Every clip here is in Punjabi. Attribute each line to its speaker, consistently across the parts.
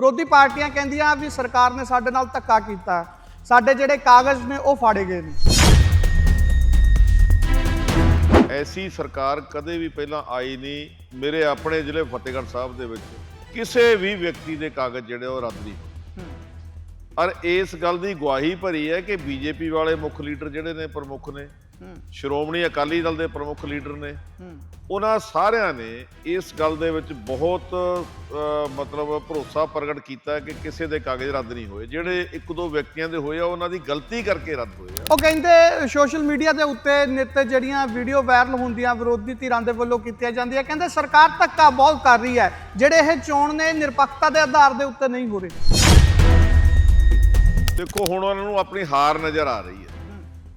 Speaker 1: ਵਿਰੋਧੀ ਪਾਰਟੀਆਂ ਕਹਿੰਦੀਆਂ ਵੀ ਸਰਕਾਰ ਨੇ ਸਾਡੇ ਨਾਲ ਧੱਕਾ ਕੀਤਾ। ਸਾਡੇ ਜਿਹੜੇ ਕਾਗਜ਼ ਨੇ, ਉਹ ਫਾੜੇ ਗਏ ਨੇ।
Speaker 2: ਐਸੀ ਸਰਕਾਰ ਕਦੇ ਵੀ ਪਹਿਲਾਂ ਆਈ ਨਹੀਂ, ਮੇਰੇ ਆਪਣੇ ਜ਼ਿਲ੍ਹੇ ਫਤਿਹਗੜ੍ਹ ਸਾਹਿਬ ਦੇ ਵਿੱਚ। ਕਿਸੇ ਵੀ ਵਿਅਕਤੀ ਦੇ ਕਾਗਜ਼ ਜਿਹੜੇ ਉਹ ਰੱਦ ਨਹੀਂ ਹੋਏ। ਔਰ ਇਸ ਗੱਲ ਦੀ ਗਵਾਹੀ ਭਰੀ ਹੈ ਕਿ ਬੀਜੇਪੀ ਵਾਲੇ ਮੁੱਖ ਲੀਡਰ ਜਿਹੜੇ ਨੇ, ਪ੍ਰਮੁੱਖ ਨੇ ਸ਼੍ਰੋਮਣੀ ਅਕਾਲੀ ਦਲ ਦੇ ਪ੍ਰਮੁੱਖ ਲੀਡਰ ਨੇ। ਉਹਨਾਂ ਸਾਰਿਆਂ ਨੇ ਇਸ ਗੱਲ ਦੇ ਵਿੱਚ ਬਹੁਤ ਮਤਲਬ ਭਰੋਸਾ ਪ੍ਰਗਟ ਕੀਤਾ ਕਿ ਕਿਸੇ ਦੇ ਕਾਗਜ਼ ਰੱਦ ਨਹੀਂ ਹੋਏ। ਜਿਹੜੇ ਇੱਕ ਦੋ ਵਿਅਕਤੀਆਂ ਦੇ ਹੋਏ ਆ ਉਹਨਾਂ ਦੀ ਗਲਤੀ ਕਰਕੇ ਰੱਦ ਹੋਏ ਆ।
Speaker 1: ਉਹ ਕਹਿੰਦੇ ਸੋਸ਼ਲ ਮੀਡੀਆ ਦੇ ਉੱਤੇ ਨਿੱਤ ਜਿਹੜੀਆਂ ਵੀਡੀਓ ਵਾਇਰਲ ਹੁੰਦੀਆਂ ਵਿਰੋਧੀ ਧਿਰਾਂ ਦੇ ਵੱਲੋਂ ਕੀਤੀਆਂ ਜਾਂਦੀਆਂ ਕਹਿੰਦੇ ਸਰਕਾਰ ਧੱਕਾ ਬਹੁਤ ਕਰ ਰਹੀ ਹੈ। ਜਿਹੜੇ ਇਹ ਚੋਣ ਨੇ ਨਿਰਪੱਖਤਾ ਦੇ ਆਧਾਰ ਦੇ ਉੱਤੇ ਨਹੀਂ ਹੋ ਰਹੇ।
Speaker 2: ਦੇਖੋ ਹੁਣ ਉਹਨਾਂ ਨੂੰ ਆਪਣੀ ਹਾਰ ਨਜ਼ਰ ਆ ਰਹੀ ਹੈ।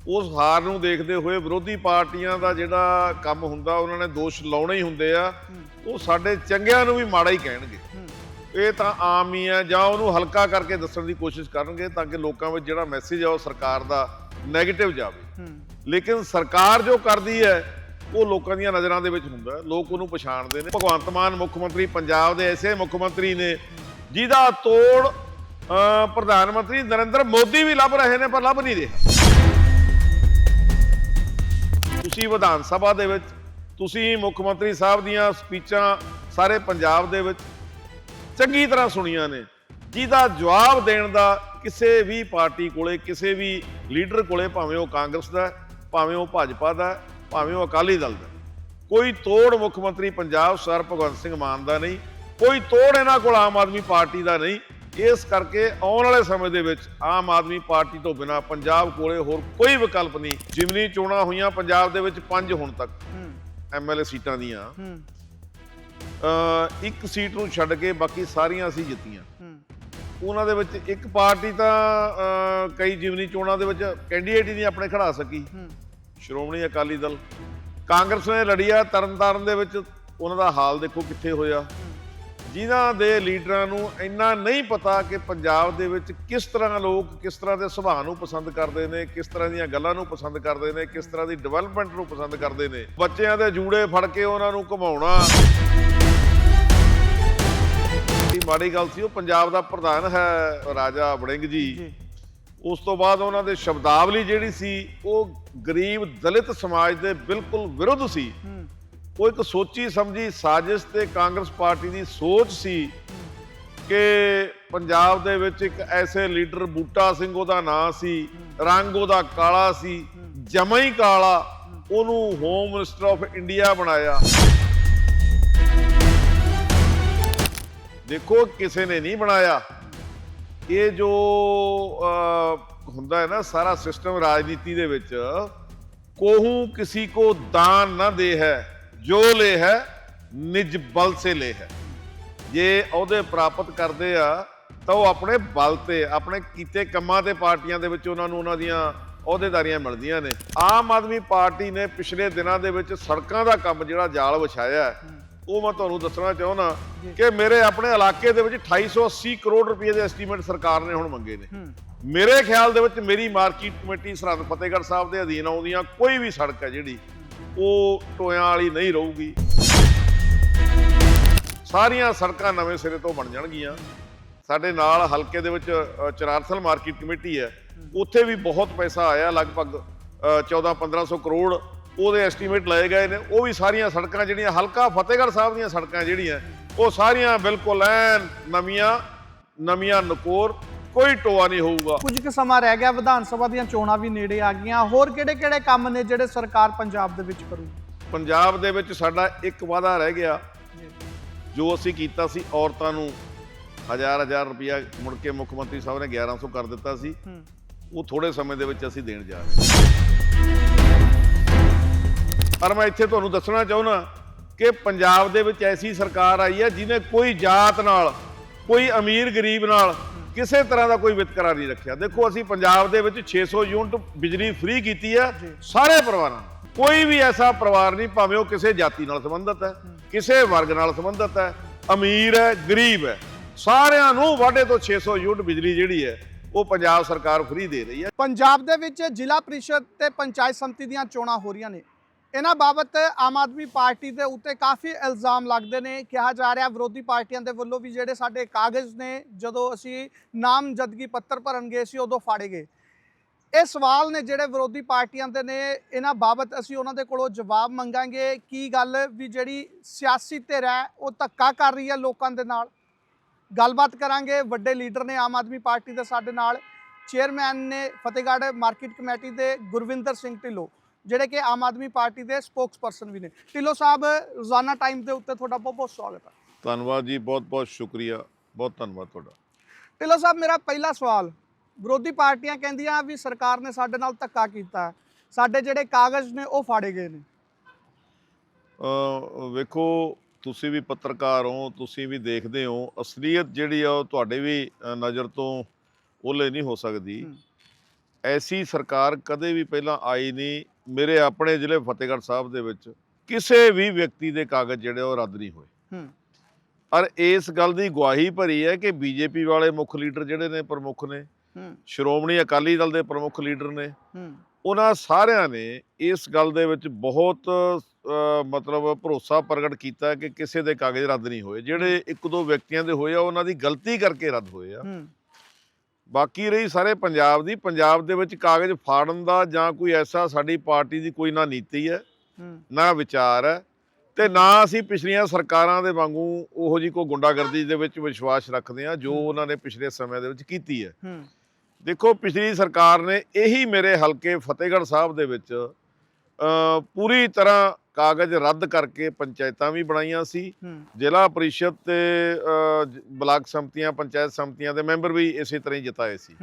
Speaker 2: ਉਸ ਹਾਰ ਨੂੰ ਦੇਖਦੇ ਹੋਏ ਵਿਰੋਧੀ ਪਾਰਟੀਆਂ ਦਾ ਜਿਹੜਾ ਕੰਮ ਹੁੰਦਾ, ਉਹਨਾਂ ਨੇ ਦੋਸ਼ ਲਾਉਣੇ ਹੀ ਹੁੰਦੇ ਆ। ਉਹ ਸਾਡੇ ਚੰਗਿਆਂ ਨੂੰ ਵੀ ਮਾੜਾ ਹੀ ਕਹਿਣਗੇ। ਇਹ ਤਾਂ ਆਮ ਹੀ ਹੈ ਜਾਂ ਉਹਨੂੰ ਹਲਕਾ ਕਰਕੇ ਦੱਸਣ ਦੀ ਕੋਸ਼ਿਸ਼ ਕਰਨਗੇ ਤਾਂ ਕਿ ਲੋਕਾਂ ਵਿੱਚ ਜਿਹੜਾ ਮੈਸੇਜ ਆ ਉਹ ਸਰਕਾਰ ਦਾ 네ਗੇਟਿਵ ਜਾਵੇ। ਲੇਕਿਨ ਸਰਕਾਰ ਜੋ ਕਰਦੀ ਹੈ, ਉਹ ਲੋਕਾਂ ਦੀਆਂ ਨਜ਼ਰਾਂ ਦੇ ਵਿੱਚ ਹੁੰਦਾ। ਲੋਕ ਉਹਨੂੰ ਪਛਾਣਦੇ ਨੇ। ਭਗਵੰਤ ਮਾਨ ਮੁੱਖ ਮੰਤਰੀ, ਪੰਜਾਬ ਦੇ ਐਸੇ ਮੁੱਖ ਮੰਤਰੀ ਨੇ, ਜਿਹਦਾ ਤੋੜ ਪ੍ਰਧਾਨ ਮੰਤਰੀ ਨਰਿੰਦਰ ਮੋਦੀ ਵੀ ਲੱਭ ਰਹੇ ਨੇ, ਪਰ ਲੱਭ ਨਹੀਂ ਰਿਹਾ। ਤੁਸੀਂ ਵਿਧਾਨ ਸਭਾ ਦੇ ਵਿੱਚ, ਤੁਸੀਂ ਮੁੱਖ ਮੰਤਰੀ ਸਾਹਿਬ ਦੀਆਂ ਸਪੀਚਾਂ ਸਾਰੇ ਪੰਜਾਬ ਦੇ ਵਿੱਚ ਚੰਗੀ ਤਰ੍ਹਾਂ ਸੁਣੀਆਂ ਨੇ। ਜਿਹਦਾ ਜਵਾਬ ਦੇਣ ਦਾ ਕਿਸੇ ਵੀ ਪਾਰਟੀ ਕੋਲੇ, ਕਿਸੇ ਵੀ ਲੀਡਰ ਕੋਲੇ, ਭਾਵੇਂ ਉਹ ਕਾਂਗਰਸ ਦਾ ਭਾਵੇਂ ਉਹ ਭਾਜਪਾ ਦਾ ਭਾਵੇਂ ਉਹ ਅਕਾਲੀ ਦਲ ਦਾ ਕੋਈ ਤੋੜ ਮੁੱਖ ਮੰਤਰੀ ਪੰਜਾਬ ਸਰ ਭਗਵੰਤ ਸਿੰਘ ਮਾਨ ਦਾ ਨਹੀਂ, ਕੋਈ ਤੋੜ ਇਹਨਾਂ ਕੋਲ ਆਮ ਆਦਮੀ ਪਾਰਟੀ ਦਾ ਨਹੀਂ ਇਸ ਕਰਕੇ ਆਉਣ ਵਾਲੇ ਸਮੇਂ ਦੇ ਵਿੱਚ ਆਮ ਆਦਮੀ ਪਾਰਟੀ ਤੋਂ ਬਿਨਾ ਪੰਜਾਬ ਕੋਲੇ ਹੋਰ ਕੋਈ ਵਿਕਲਪ ਨਹੀਂ। ਜਿਮਨੀ ਚੋਣਾਂ ਹੋਈਆਂ ਪੰਜਾਬ ਦੇ ਵਿੱਚ ਪੰਜ ਹੁਣ ਤੱਕ ਐਮਐਲਏ ਸੀਟਾਂ ਦੀਆਂ। ਅ, ਇੱਕ ਸੀਟ ਨੂੰ ਛੱਡ ਕੇ ਬਾਕੀ ਸਾਰੀਆਂ ਅਸੀਂ ਜਿੱਤੀਆਂ। ਉਹਨਾਂ ਦੇ ਵਿੱਚ ਇੱਕ ਪਾਰਟੀ ਤਾਂ ਕਈ ਜਿਮਨੀ ਚੋਣਾਂ ਦੇ ਵਿੱਚ ਕੈਂਡੀਡੇਟ ਹੀ ਨਹੀਂ ਆਪਣੇ ਖੜਾ ਸਕੀ। ਸ਼੍ਰੋਮਣੀ ਅਕਾਲੀ ਦਲ। ਕਾਂਗਰਸ ਨੇ ਲੜਿਆ ਤਰਨਤਾਰਨ ਦੇ ਵਿੱਚ। ਉਹਨਾਂ ਦਾ ਹਾਲ ਦੇਖੋ ਕਿੱਥੇ ਹੋਇਆ। ਜਿਨ੍ਹਾਂ ਦੇ ਲੀਡਰਾਂ ਨੂੰ ਇੰਨਾ ਨਹੀਂ ਪਤਾ ਕਿ ਪੰਜਾਬ ਦੇ ਵਿੱਚ ਕਿਸ ਤਰ੍ਹਾਂ ਲੋਕ ਕਿਸ ਤਰ੍ਹਾਂ ਦੇ ਸੁਭਾਅ ਨੂੰ ਪਸੰਦ ਕਰਦੇ ਨੇ ਕਿਸ ਤਰ੍ਹਾਂ ਦੀਆਂ ਗੱਲਾਂ ਨੂੰ ਪਸੰਦ ਕਰਦੇ ਨੇ ਕਿਸ ਤਰ੍ਹਾਂ ਦੀ ਡਿਵੈਲਪਮੈਂਟ ਨੂੰ ਪਸੰਦ ਕਰਦੇ ਨੇ। ਬੱਚਿਆਂ ਦੇ ਜੂੜੇ ਫੜ ਕੇ ਉਹਨਾਂ ਨੂੰ ਘੁਮਾਉਣਾ। ਇਹ ਮਾੜੀ ਗੱਲ ਸੀ ਉਹ ਪੰਜਾਬ ਦਾ ਪ੍ਰਧਾਨ ਹੈ ਰਾਜਾ ਵੜਿੰਗ ਜੀ। ਉਸ ਤੋਂ ਬਾਅਦ ਉਹਨਾਂ ਦੇ ਸ਼ਬਦਾਵਲੀ ਜਿਹੜੀ ਸੀ ਉਹ ਗਰੀਬ ਦਲਿਤ ਸਮਾਜ ਦੇ ਬਿਲਕੁਲ ਵਿਰੁੱਧ ਸੀ। ਉਹ ਇੱਕ ਸੋਚੀ ਸਮਝੀ ਸਾਜ਼ਿਸ਼ ਤੇ ਕਾਂਗਰਸ ਪਾਰਟੀ ਦੀ ਸੋਚ ਸੀ ਕਿ ਪੰਜਾਬ ਦੇ ਵਿੱਚ ਇੱਕ ਐਸੇ ਲੀਡਰ ਬੂਟਾ ਸਿੰਘ ਉਹਦਾ ਨਾਂ ਸੀ, ਰੰਗ ਉਹਦਾ ਕਾਲਾ ਸੀ, ਜਮਾ ਹੀ ਕਾਲਾ, ਉਹਨੂੰ ਹੋਮ ਮਿਨਿਸਟਰ ਆਫ ਇੰਡੀਆ ਬਣਾਇਆ। ਦੇਖੋ ਕਿਸੇ ਨੇ ਨਹੀਂ ਬਣਾਇਆ। ਇਹ ਜੋ ਹੁੰਦਾ ਹੈ ਨਾ ਸਾਰਾ ਸਿਸਟਮ ਰਾਜਨੀਤੀ ਦੇ ਵਿੱਚ, ਕੋਹੂ ਕਿਸੇ ਕੋ ਦਾਨ ਨਾ ਦੇ ਹੈ। ਜੋ ਲੈ ਹੈ ਨਿਜ ਬਲ ਸੇ ਲੈ ਹੈ। ਜੇ ਅਹੁਦੇ ਪ੍ਰਾਪਤ ਕਰਦੇ ਆ ਤਾਂ ਉਹ ਆਪਣੇ ਬਲ ਤੇ ਆਪਣੇ ਕੀਤੇ ਕੰਮਾਂ ਤੇ ਪਾਰਟੀਆਂ ਦੇ ਵਿੱਚ ਉਹਨਾਂ ਨੂੰ ਉਹਨਾਂ ਦੀਆਂ ਅਹੁਦੇਦਾਰੀਆਂ ਮਿਲਦੀਆਂ ਨੇ। ਆਮ ਆਦਮੀ ਪਾਰਟੀ ਨੇ ਪਿਛਲੇ ਦਿਨਾਂ ਦੇ ਵਿੱਚ ਸੜਕਾਂ ਦਾ ਕੰਮ ਜਿਹੜਾ ਜਾਲ ਵਿਛਾਇਆ ਹੈ, ਉਹ ਮੈਂ ਤੁਹਾਨੂੰ ਦੱਸਣਾ ਚਾਹੁੰਦਾ ਕਿ ਮੇਰੇ ਆਪਣੇ ਇਲਾਕੇ ਦੇ ਵਿੱਚ 2880 ਕਰੋੜ ਰੁਪਏ ਦੇ ਐਸਟੀਮੇਟ ਸਰਕਾਰ ਨੇ ਹੁਣ ਮੰਗੇ ਨੇ। ਮੇਰੇ ਖਿਆਲ ਦੇ ਵਿੱਚ ਮੇਰੀ ਮਾਰਕੀਟ ਕਮੇਟੀ ਸਰਹੰਦ ਫਤਿਹਗੜ੍ਹ ਸਾਹਿਬ ਦੇ ਅਧੀਨ ਆਉਂਦੀਆਂ ਕੋਈ ਵੀ ਸੜਕ ਹੈ ਜਿਹੜੀ ਉਹ ਟੋਇਆਂ ਵਾਲੀ ਨਹੀਂ ਰਹੂਗੀ। ਸਾਰੀਆਂ ਸੜਕਾਂ ਨਵੇਂ ਸਿਰੇ ਤੋਂ ਬਣ ਜਾਣਗੀਆਂ। ਸਾਡੇ ਨਾਲ ਹਲਕੇ ਦੇ ਵਿੱਚ ਚਰਾਰਥਲ ਮਾਰਕੀਟ ਕਮੇਟੀ ਹੈ। ਉੱਥੇ ਵੀ ਬਹੁਤ ਪੈਸਾ ਆਇਆ, ਲਗਭਗ 14-1500 ਕਰੋੜ ਉਹਦੇ ਐਸਟੀਮੇਟ ਲਏ ਗਏ ਨੇ। ਉਹ ਵੀ ਸਾਰੀਆਂ ਸੜਕਾਂ ਜਿਹੜੀਆਂ, ਹਲਕਾ ਫਤਿਹਗੜ੍ਹ ਸਾਹਿਬ ਦੀਆਂ ਸੜਕਾਂ ਜਿਹੜੀਆਂ, ਉਹ ਸਾਰੀਆਂ ਬਿਲਕੁਲ ਐਨ ਨਵੀਆਂ ਨਵੀਆਂ ਨਕੋਰ ਕੋਈ ਟੋਆ ਨਹੀਂ ਹੋਊਗਾ।
Speaker 1: ਕੁਝ ਕੁ ਸਮਾਂ ਰਹਿ ਗਿਆ ਵਿਧਾਨ ਸਭਾ ਦੀਆਂ ਚੋਣਾਂ ਵੀ ਨੇੜੇ ਆ ਗਈਆਂ। ਹੋਰ ਕਿਹੜੇ-ਕਿਹੜੇ ਕੰਮ ਨੇ ਜਿਹੜੇ ਸਰਕਾਰ ਪੰਜਾਬ ਦੇ ਵਿੱਚ ਕਰੂ
Speaker 2: ਪੰਜਾਬ ਦੇ ਵਿੱਚ ਸਾਡਾ ਇੱਕ ਵਾਅਦਾ ਰਹਿ ਗਿਆ। ਜੋ। ਅਸੀਂ ਕੀਤਾ ਸੀ ਔਰਤਾਂ ਨੂੰ ਹਜ਼ਾਰ ਹਜ਼ਾਰ ਰੁਪਇਆ ਮੁੜ ਕੇ ਮੁੱਖ ਮੰਤਰੀ ਸਾਹਿਬ ਨੇ 1100 ਕਰ ਦਿੱਤਾ ਸੀ। ਉਹ ਥੋੜੇ ਸਮੇਂ ਦੇ ਵਿੱਚ ਅਸੀਂ ਦੇਣ ਜਾ ਰਹੇ ਹਾਂ। ਪਰ ਮੈਂ ਇੱਥੇ ਤੁਹਾਨੂੰ ਦੱਸਣਾ ਚਾਹੁੰਦਾ ਕਿ ਪੰਜਾਬ ਦੇ ਵਿੱਚ ਐਸੀ ਸਰਕਾਰ ਆਈ ਹੈ ਜਿਹਨੇ ਕੋਈ ਜਾਤ ਨਾਲ ਕੋਈ ਅਮੀਰ ਗਰੀਬ ਨਾਲ ਕਿਸੇ ਤਰ੍ਹਾਂ ਦਾ ਕੋਈ ਵਿਤਕਰਾ ਨਹੀਂ ਰੱਖਿਆ। ਦੇਖੋ ਅਸੀਂ ਪੰਜਾਬ ਦੇ ਵਿੱਚ 600 ਯੂਨਿਟ ਬਿਜਲੀ ਫ੍ਰੀ ਕੀਤੀ ਹੈ ਸਾਰੇ ਪਰਿਵਾਰਾਂ ਨੂੰ। ਕੋਈ ਵੀ ਐਸਾ ਪਰਿਵਾਰ ਨਹੀਂ ਭਾਵੇਂ ਉਹ ਕਿਸੇ ਜਾਤੀ ਨਾਲ ਸੰਬੰਧਿਤ ਹੈ ਕਿਸੇ ਵਰਗ ਨਾਲ ਸੰਬੰਧਿਤ ਹੈ ਅਮੀਰ ਹੈ ਗਰੀਬ ਹੈ। ਸਾਰਿਆਂ ਨੂੰ ਵਾਢੇ ਤੋਂ 600 ਯੂਨਿਟ ਬਿਜਲੀ ਜਿਹੜੀ ਹੈ ਉਹ ਪੰਜਾਬ ਸਰਕਾਰ ਫ੍ਰੀ ਦੇ ਰਹੀ ਹੈ।
Speaker 1: ਪੰਜਾਬ ਦੇ ਵਿੱਚ ਜ਼ਿਲ੍ਹਾ ਪ੍ਰੀਸ਼ਦ ਤੇ ਪੰਚਾਇਤ ਸਮਿਤੀ ਦੀਆਂ ਚੋਣਾਂ ਹੋ ਰਹੀਆਂ ਨੇ। ਇਹਨਾਂ ਬਾਬਤ ਆਮ ਆਦਮੀ ਪਾਰਟੀ ਦੇ ਉੱਤੇ ਕਾਫੀ ਇਲਜ਼ਾਮ ਲੱਗਦੇ ਨੇ। ਕਿਹਾ ਜਾ ਰਿਹਾ ਵਿਰੋਧੀ ਪਾਰਟੀਆਂ ਦੇ ਵੱਲੋਂ ਵੀ ਜਿਹੜੇ ਸਾਡੇ ਕਾਗਜ਼ ਨੇ, ਜਦੋਂ ਅਸੀਂ ਨਾਮਜ਼ਦਗੀ ਪੱਤਰ ਭਰਨ ਗਏ ਸੀ ਉਦੋਂ ਫਾੜੇ ਗਏ ਇਹ ਸਵਾਲ ਨੇ ਜਿਹੜੇ ਵਿਰੋਧੀ ਪਾਰਟੀਆਂ ਦੇ ਨੇ, ਇਹਨਾਂ ਬਾਬਤ ਅਸੀਂ ਉਹਨਾਂ ਦੇ ਕੋਲੋਂ ਜਵਾਬ ਮੰਗਾਂਗੇ। ਕੀ ਗੱਲ ਵੀ ਜਿਹੜੀ ਸਿਆਸੀ ਧਿਰ ਹੈ, ਉਹ ਧੱਕਾ ਕਰ ਰਹੀ ਹੈ ਲੋਕਾਂ ਦੇ ਨਾਲ? ਗੱਲਬਾਤ ਕਰਾਂਗੇ। ਵੱਡੇ ਲੀਡਰ ਨੇ ਆਮ ਆਦਮੀ ਪਾਰਟੀ ਦੇ ਸਾਡੇ ਨਾਲ। ਚੇਅਰਮੈਨ ਨੇ ਫਤਿਹਗੜ੍ਹ ਮਾਰਕੀਟ ਕਮੇਟੀ ਦੇ ਗੁਰਵਿੰਦਰ ਸਿੰਘ ਢਿੱਲੋਂ। ਜਿਹੜੇ ਕਿ ਆਮ ਆਦਮੀ ਪਾਰਟੀ ਦੇ ਸਪੋਕਸਪਰਸਨ ਵੀ ਨੇ। ਢਿੱਲੋਂ ਸਾਹਿਬ ਰੋਜ਼ਾਨਾ ਟਾਈਮ ਦੇ ਉੱਤੇ ਤੁਹਾਡਾ ਬਹੁਤ ਬਹੁਤ ਸਵਾਗਤ ਹੈ।
Speaker 2: ਧੰਨਵਾਦ ਜੀ ਬਹੁਤ ਬਹੁਤ ਸ਼ੁਕਰੀਆ। ਬਹੁਤ ਧੰਨਵਾਦ ਤੁਹਾਡਾ।
Speaker 1: ਢਿੱਲੋਂ ਸਾਹਿਬ ਮੇਰਾ ਪਹਿਲਾ ਸਵਾਲ ਵਿਰੋਧੀ ਪਾਰਟੀਆਂ ਕਹਿੰਦੀਆਂ ਵੀ ਸਰਕਾਰ ਨੇ ਸਾਡੇ ਨਾਲ ਧੱਕਾ ਕੀਤਾ ਸਾਡੇ ਜਿਹੜੇ ਕਾਗਜ਼ ਨੇ ਉਹ ਫਾੜੇ ਗਏ ਨੇ।
Speaker 2: ਵੇਖੋ ਤੁਸੀਂ ਵੀ ਪੱਤਰਕਾਰ ਹੋ ਤੁਸੀਂ ਵੀ ਦੇਖਦੇ ਹੋ ਅਸਲੀਅਤ ਜਿਹੜੀ ਆ ਉਹ ਤੁਹਾਡੇ ਵੀ ਨਜ਼ਰ ਤੋਂ ਓਲੇ ਨਹੀਂ ਹੋ ਸਕਦੀ। ਐਸੀ ਸਰਕਾਰ ਕਦੇ ਵੀ ਪਹਿਲਾਂ ਆਈ ਨਹੀਂ ਮੇਰੇ ਆਪਣੇ ਜ਼ਿਲ੍ਹੇ ਫਤਿਹਗੜ੍ਹ ਸਾਹਿਬ ਦੇ ਵਿੱਚ ਕਿਸੇ ਵੀ ਵਿਅਕਤੀ ਦੇ ਕਾਗਜ਼ ਜਿਹੜੇ ਉਹ ਰੱਦ ਨਹੀਂ ਹੋਏ।
Speaker 1: ਹੂੰ।
Speaker 2: ਔਰ ਇਸ ਗੱਲ ਦੀ ਗਵਾਹੀ ਭਰੀ ਹੈ ਕਿ ਬੀਜੇਪੀ ਵਾਲੇ ਮੁੱਖ ਲੀਡਰ ਜਿਹੜੇ ਨੇ ਪ੍ਰਮੁੱਖ ਨੇ ਸ਼੍ਰੋਮਣੀ ਅਕਾਲੀ ਦਲ ਦੇ ਪ੍ਰਮੁੱਖ ਲੀਡਰ ਨੇ ਉਹਨਾਂ ਸਾਰਿਆਂ ਨੇ ਇਸ ਗੱਲ ਦੇ ਵਿੱਚ ਬਹੁਤ ਮਤਲਬ ਭਰੋਸਾ ਪ੍ਰਗਟ ਕੀਤਾ ਕਿ ਕਿਸੇ ਦੇ ਕਾਗਜ਼ ਰੱਦ ਨਹੀਂ ਹੋਏ। ਜਿਹੜੇ ਇੱਕ ਦੋ ਵਿਅਕਤੀਆਂ ਦੇ ਹੋਏ ਆ ਉਹਨਾਂ ਦੀ ਗਲਤੀ ਕਰਕੇ ਰੱਦ ਹੋਏ ਆ। ਬਾਕੀ ਰਹੀ ਸਾਰੇ ਪੰਜਾਬ ਦੀ ਪੰਜਾਬ ਦੇ ਵਿੱਚ ਕਾਗਜ਼ ਫਾੜਨ ਦਾ ਜਾਂ ਕੋਈ ਐਸਾ ਸਾਡੀ ਪਾਰਟੀ ਦੀ ਕੋਈ ਨਾ ਨੀਤੀ ਹੈ ਨਾ ਵਿਚਾਰ ਹੈ ਤੇ ਨਾ ਅਸੀਂ ਪਿਛਲੀਆਂ ਸਰਕਾਰਾਂ ਦੇ ਵਾਂਗੂ ਉਹੋ ਜੀ ਕੋ ਗੁੰਡਾਗਰਦੀ ਦੇ ਵਿੱਚ ਵਿਸ਼ਵਾਸ ਰੱਖਦੇ ਆ ਜੋ। ਉਹਨਾਂ ਨੇ ਪਿਛਲੇ ਸਮੇਂ ਦੇ ਵਿੱਚ ਕੀਤੀ ਹੈ। ਦੇਖੋ ਪਿਛਲੀ ਸਰਕਾਰ ਨੇ ਇਹੀ ਮੇਰੇ ਹਲਕੇ ਫਤਿਹਗੜ੍ਹ ਸਾਹਿਬ ਦੇ ਵਿੱਚ ਪੂਰੀ ਤਰ੍ਹਾਂ ਕਾਗਜ਼ ਰੱਦ ਕਰਕੇ ਪੰਚਾਇਤਾਂ ਵੀ ਬਣਾਈਆਂ ਸੀ। ਜ਼ਿਲ੍ਹਾ ਪਰਿਸ਼ਦ ਤੇ ਬਲਾਕ ਸੰਮਤੀਆਂ ਪੰਚਾਇਤ ਸੰਮਤੀਆਂ ਦੇ ਮੈਂਬਰ ਵੀ ਇਸੇ ਤਰ੍ਹਾਂ ਹੀ ਜਿਤਾਏ ਸੀ।